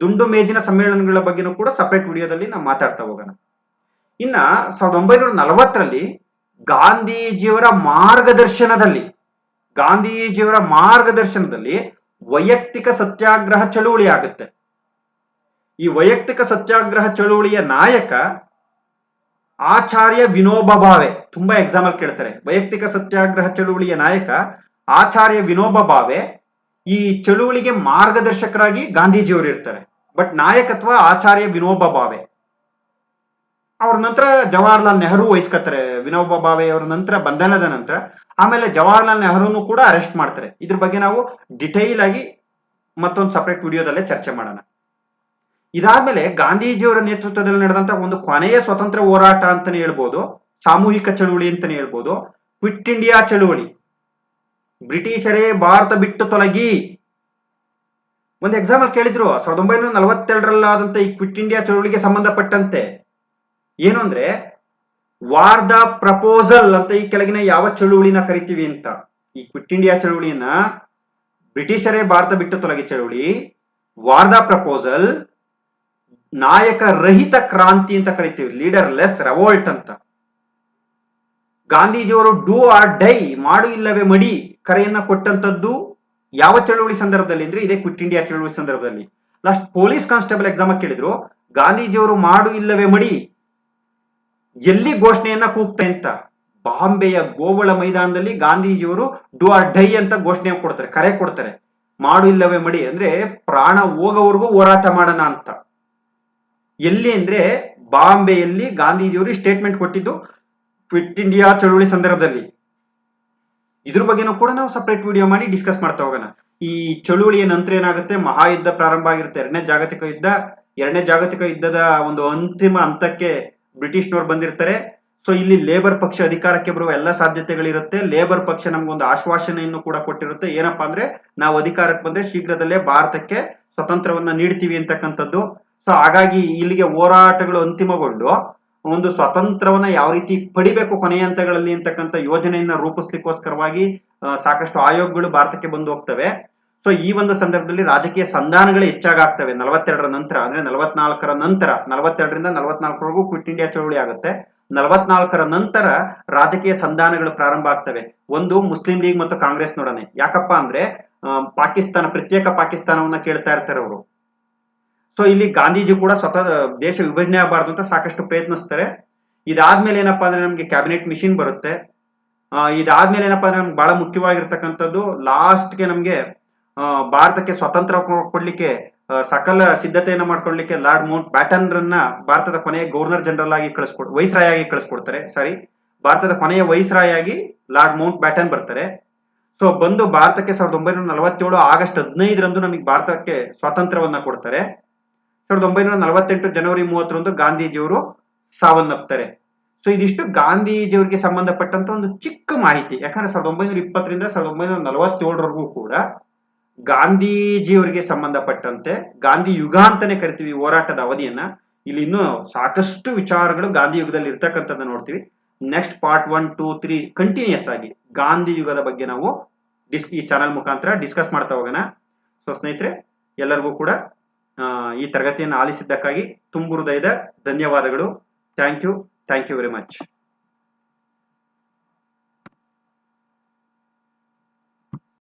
ದುಂಡು ಮೇಜಿನ ಸಮ್ಮೇಳನಗಳ ಬಗ್ಗೆನೂ ಕೂಡ ಸಪರೇಟ್ ವಿಡಿಯೋದಲ್ಲಿ ನಾವು ಮಾತಾಡ್ತಾ ಹೋಗೋಣ. ಇನ್ನ ಸಾವಿರದ ಒಂಬೈನೂರ ನಲವತ್ತರಲ್ಲಿ ಗಾಂಧೀಜಿಯವರ ಮಾರ್ಗದರ್ಶನದಲ್ಲಿ ಗಾಂಧೀಜಿಯವರ ಮಾರ್ಗದರ್ಶನದಲ್ಲಿ ವೈಯಕ್ತಿಕ ಸತ್ಯಾಗ್ರಹ ಚಳುವಳಿ ಆಗುತ್ತೆ ಈ ವೈಯಕ್ತಿಕ ಸತ್ಯಾಗ್ರಹ ಚಳುವಳಿಯ ನಾಯಕ ಆಚಾರ್ಯ ವಿನೋಬ ಭಾವೆ ತುಂಬಾ ಎಕ್ಸಾಂಪಲ್ ಕೇಳ್ತಾರೆ. ವೈಯಕ್ತಿಕ ಸತ್ಯಾಗ್ರಹ ಚಳುವಳಿಯ ನಾಯಕ ಆಚಾರ್ಯ ವಿನೋಬ ಭಾವೆ ಈ ಚಳುವಳಿಗೆ ಮಾರ್ಗದರ್ಶಕರಾಗಿ ಗಾಂಧೀಜಿಯವರು ಇರ್ತಾರೆ. ಬಟ್ ನಾಯಕತ್ವ ಆಚಾರ್ಯ ವಿನೋಬ ಭಾವೆ ಅವ್ರ ನಂತರ ಜವಾಹರ್ಲಾಲ್ ನೆಹರು ವಹಿಸ್ಕೊತಾರೆ ವಿನೋಬ ಭಾವೆ ಅವರ ನಂತರ, ಬಂಧನದ ನಂತರ. ಆಮೇಲೆ ಜವಾಹರ್ಲಾಲ್ ನೆಹರೂನು ಕೂಡ ಅರೆಸ್ಟ್ ಮಾಡ್ತಾರೆ. ಇದ್ರ ಬಗ್ಗೆ ನಾವು ಡಿಟೈಲ್ ಆಗಿ ಮತ್ತೊಂದು ಸಪರೇಟ್ ವಿಡಿಯೋದಲ್ಲೇ ಚರ್ಚೆ ಮಾಡೋಣ. ಇದಾದ್ಮೇಲೆ ಗಾಂಧೀಜಿಯವರ ನೇತೃತ್ವದಲ್ಲಿ ನಡೆದಂತ ಒಂದು ಕೊನೆಯ ಸ್ವತಂತ್ರ ಹೋರಾಟ ಅಂತಾನೆ ಹೇಳ್ಬೋದು, ಸಾಮೂಹಿಕ ಚಳುವಳಿ ಅಂತಾನೆ ಹೇಳ್ಬೋದು, ಕ್ವಿಟ್ ಇಂಡಿಯಾ ಚಳುವಳಿ. ಬ್ರಿಟಿಷರೇ ಭಾರತ ಬಿಟ್ಟು ತೊಲಗಿ. ಒಂದು ಎಕ್ಸಾಂಪಲ್ ಕೇಳಿದ್ರು, ಸಾವಿರದ ಒಂಬೈನೂರ ನಲವತ್ತೆರಡರಲ್ಲಾದಂತ ಈ ಕ್ವಿಟ್ ಇಂಡಿಯಾ ಚಳುವಳಿಗೆ ಸಂಬಂಧಪಟ್ಟಂತೆ. ಏನು ಅಂದ್ರೆ ವಾರ್ ದ ಪ್ರಪೋಸಲ್ ಅಂತ ಈ ಕೆಳಗಿನ ಯಾವ ಚಳುವಳಿನ ಕರಿತೀವಿ ಅಂತ. ಈ ಕ್ವಿಟ್ ಇಂಡಿಯಾ ಚಳುವಳಿಯನ್ನ ಬ್ರಿಟಿಷರೇ ಭಾರತ ಬಿಟ್ಟು ತೊಲಗಿ ಚಳುವಳಿ ವಾರ್ ದ ಪ್ರಪೋಸಲ್ ನಾಯಕ ರಹಿತ ಕ್ರಾಂತಿ ಅಂತ ಕರಿತೀವಿ ಲೀಡರ್ ಲೆಸ್ ರೆವೋಲ್ಟ್ ಅಂತ. ಗಾಂಧೀಜಿಯವರು ಡೂ ಆರ್ ಡೈ ಮಾಡು ಇಲ್ಲವೇ ಮಡಿ, ಕರೆಯನ್ನ ಕೊಟ್ಟಂತದ್ದು ಯಾವ ಚಳುವಳಿ ಸಂದರ್ಭದಲ್ಲಿ ಅಂದ್ರೆ, ಇದೇ ಕ್ವಿಟ್ ಇಂಡಿಯಾ ಚಳುವಳಿ ಸಂದರ್ಭದಲ್ಲಿ. ಲಾಸ್ಟ್ ಪೊಲೀಸ್ ಕಾನ್ಸ್ಟೇಬಲ್ ಎಕ್ಸಾಮ್ ಕೇಳಿದ್ರು, ಗಾಂಧೀಜಿಯವರು ಮಾಡು ಇಲ್ಲವೇ ಮಡಿ ಎಲ್ಲಿ ಘೋಷಣೆಯನ್ನ ಕೂಗ್ತಾ ಅಂತ ಬಾಂಬೆಯ ಗೋವಳ ಮೈದಾನದಲ್ಲಿ ಗಾಂಧೀಜಿಯವರು ಡು ಆರ್ ಡೈ ಅಂತ ಘೋಷಣೆ ಕೊಡ್ತಾರೆ, ಕರೆ ಕೊಡ್ತಾರೆ. ಮಾಡು ಇಲ್ಲವೇ ಮಡಿ ಅಂದ್ರೆ ಪ್ರಾಣ ಹೋಗೋವರೆಗೂ ಹೋರಾಟ ಮಾಡೋಣ ಅಂತ. ಎಲ್ಲಿ ಅಂದ್ರೆ ಬಾಂಬೆಯಲ್ಲಿ ಗಾಂಧೀಜಿಯವರು ಸ್ಟೇಟ್ಮೆಂಟ್ ಕೊಟ್ಟಿದ್ದು ಕ್ವಿಟ್ ಇಂಡಿಯಾ ಚಳುವಳಿ ಸಂದರ್ಭದಲ್ಲಿ. ಇದ್ರ ಬಗ್ಗೆನೂ ಕೂಡ ನಾವು ಸಪ್ರೇಟ್ ವಿಡಿಯೋ ಮಾಡಿ ಡಿಸ್ಕಸ್ ಮಾಡ್ತಾ ಹೋಗೋಣ. ಈ ಚಳುವಳಿಯ ನಂತರ ಏನಾಗುತ್ತೆ? ಮಹಾಯುದ್ಧ ಪ್ರಾರಂಭ ಆಗಿರುತ್ತೆ. ಎರಡನೇ ಜಾಗತಿಕ ಯುದ್ಧ. ಎರಡನೇ ಜಾಗತಿಕ ಯುದ್ಧದ ಒಂದು ಅಂತಿಮ ಹಂತಕ್ಕೆ ಬ್ರಿಟಿಷ್ನವ್ರು ಬಂದಿರ್ತಾರೆ. ಸೊ ಇಲ್ಲಿ ಲೇಬರ್ ಪಕ್ಷ ಅಧಿಕಾರಕ್ಕೆ ಬರುವ ಎಲ್ಲ ಸಾಧ್ಯತೆಗಳಿರುತ್ತೆ. ಲೇಬರ್ ಪಕ್ಷ ನಮ್ಗೊಂದು ಆಶ್ವಾಸನೆಯನ್ನು ಕೂಡ ಕೊಟ್ಟಿರುತ್ತೆ. ಏನಪ್ಪಾ ಅಂದ್ರೆ, ನಾವು ಅಧಿಕಾರಕ್ಕೆ ಬಂದ್ರೆ ಶೀಘ್ರದಲ್ಲೇ ಭಾರತಕ್ಕೆ ಸ್ವತಂತ್ರವನ್ನ ನೀಡ್ತೀವಿ ಅಂತಕ್ಕಂಥದ್ದು. ಸೊ ಹಾಗಾಗಿ ಇಲ್ಲಿಗೆ ಹೋರಾಟಗಳು ಅಂತಿಮಗೊಂಡು ಒಂದು ಸ್ವತಂತ್ರವನ್ನ ಯಾವ ರೀತಿ ಪಡಿಬೇಕು ಕೊನೆಯ ಹಂತಗಳಲ್ಲಿ ಅಂತಕ್ಕಂಥ ಯೋಜನೆಯನ್ನ ರೂಪಿಸ್ಲಿಕ್ಕೋಸ್ಕರವಾಗಿ ಸಾಕಷ್ಟು ಆಯೋಗಗಳು ಭಾರತಕ್ಕೆ ಬಂದು ಹೋಗ್ತವೆ. ಸೊ ಈ ಒಂದು ಸಂದರ್ಭದಲ್ಲಿ ರಾಜಕೀಯ ಸಂಧಾನಗಳು ಹೆಚ್ಚಾಗ್ತವೆ ನಲವತ್ತೆರಡರ ನಂತರ, ಅಂದ್ರೆ ನಲವತ್ನಾಲ್ಕರ ನಂತರ, ನಲವತ್ತೆರಡರಿಂದ ನಲವತ್ನಾಲ್ಕರವರೆಗೂ ಕ್ವಿಟ್ ಇಂಡಿಯಾ ಚಳುವಳಿ ಆಗುತ್ತೆ. ನಲವತ್ನಾಲ್ಕರ ನಂತರ ರಾಜಕೀಯ ಸಂಧಾನಗಳು ಪ್ರಾರಂಭ ಆಗ್ತವೆ. ಒಂದು ಮುಸ್ಲಿಂ ಲೀಗ್ ಮತ್ತು ಕಾಂಗ್ರೆಸ್ ನೋಡನೆ. ಯಾಕಪ್ಪ ಅಂದ್ರೆ ಪಾಕಿಸ್ತಾನ, ಪ್ರತ್ಯೇಕ ಪಾಕಿಸ್ತಾನವನ್ನ ಕೇಳ್ತಾ ಇರ್ತಾರೆ ಅವರು. ಸೊ ಇಲ್ಲಿ ಗಾಂಧೀಜಿ ಕೂಡ ಸ್ವತಃ ದೇಶ ವಿಭಜನೆ ಆಗಬಾರ್ದು ಅಂತ ಸಾಕಷ್ಟು ಪ್ರಯತ್ನಿಸ್ತಾರೆ. ಇದಾದ್ಮೇಲೆ ಏನಪ್ಪಾ ಅಂದ್ರೆ ನಮ್ಗೆ ಕ್ಯಾಬಿನೆಟ್ ಮಿಷಿನ್ ಬರುತ್ತೆ. ಇದಾದ್ಮೇಲೆ ಏನಪ್ಪಾ ಅಂದ್ರೆ ನಮ್ಗೆ ಬಹಳ ಮುಖ್ಯವಾಗಿರ್ತಕ್ಕಂಥದ್ದು, ಲಾಸ್ಟ್ಗೆ ನಮ್ಗೆ ಭಾರತಕ್ಕೆ ಸ್ವತಂತ್ರ ಕೊಡ್ಲಿಕ್ಕೆ ಸಕಲ ಸಿದ್ಧತೆಯನ್ನು ಮಾಡ್ಕೊಳ್ಲಿಕ್ಕೆ ಲಾರ್ಡ್ ಮೌಂಟ್ ಬ್ಯಾಟನ್ ರನ್ನ ಭಾರತದ ಕೊನೆಯ ಗವರ್ನರ್ ಜನರಲ್ ಆಗಿ ಕಳಿಸ್ಕೊಡ್ ವೈಸ್ರಾಯ್ ಆಗಿ ಕಳಿಸ್ಕೊಡ್ತಾರೆ. ಸಾರಿ, ಭಾರತದ ಕೊನೆಯ ವೈಸ್ರಾಯ್ ಆಗಿ ಲಾರ್ಡ್ ಮೌಂಟ್ ಬ್ಯಾಟನ್ ಬರ್ತಾರೆ. ಸೊ, ಬಂದು ಭಾರತಕ್ಕೆ ಸಾವಿರದ ಒಂಬೈನೂರ ನಲವತ್ತೇಳು ಆಗಸ್ಟ್ ಹದಿನೈದರಂದು ನಮಗೆ ಭಾರತಕ್ಕೆ ಸ್ವಾತಂತ್ರ್ಯವನ್ನ ಕೊಡ್ತಾರೆ. ಸಾವಿರದ ಒಂಬೈನೂರ ನಲವತ್ತೆಂಟು ಜನವರಿ ಮೂವತ್ತರಂದು ಗಾಂಧೀಜಿಯವರು ಸಾವನ್ನಪ್ತಾರೆ. ಸೊ, ಇದಿಷ್ಟು ಗಾಂಧೀಜಿಯವರಿಗೆ ಸಂಬಂಧಪಟ್ಟಂತ ಒಂದು ಚಿಕ್ಕ ಮಾಹಿತಿ. ಯಾಕಂದ್ರೆ ಸಾವಿರದ ಒಂಬೈನೂರ ಇಪ್ಪತ್ತರಿಂದ ಸಾವಿರದ ಒಂಬೈನೂರ ನಲವತ್ತೇಳರವರೆಗೂ ಕೂಡ ಗಾಂಧೀಜಿಯವರಿಗೆ ಸಂಬಂಧಪಟ್ಟಂತೆ ಗಾಂಧಿ ಯುಗ ಅಂತಾನೆ ಕರಿತೀವಿ ಹೋರಾಟದ ಅವಧಿಯನ್ನ. ಇಲ್ಲಿ ಇನ್ನೂ ಸಾಕಷ್ಟು ವಿಚಾರಗಳು ಗಾಂಧಿ ಯುಗದಲ್ಲಿ ಇರ್ತಕ್ಕಂಥದ್ದ ನೋಡ್ತೀವಿ. Next part one two three continues ಆಗಿ ಗಾಂಧಿ ಯುಗದ ಬಗ್ಗೆ ನಾವು ಡಿಸ್ ಈ ಚಾನಲ್ ಮುಖಾಂತರ ಡಿಸ್ಕಸ್ ಮಾಡ್ತಾ ಹೋಗೋಣ. ಸೊ ಸ್ನೇಹಿತರೆ, ಎಲ್ಲರಿಗೂ ಕೂಡ ಈ ತರಗತಿಯನ್ನು ಆಲಿಸಿದ್ದಕ್ಕಾಗಿ ತುಂಬು ಹೃದಯದ ಧನ್ಯವಾದಗಳು. Thank you thank you very much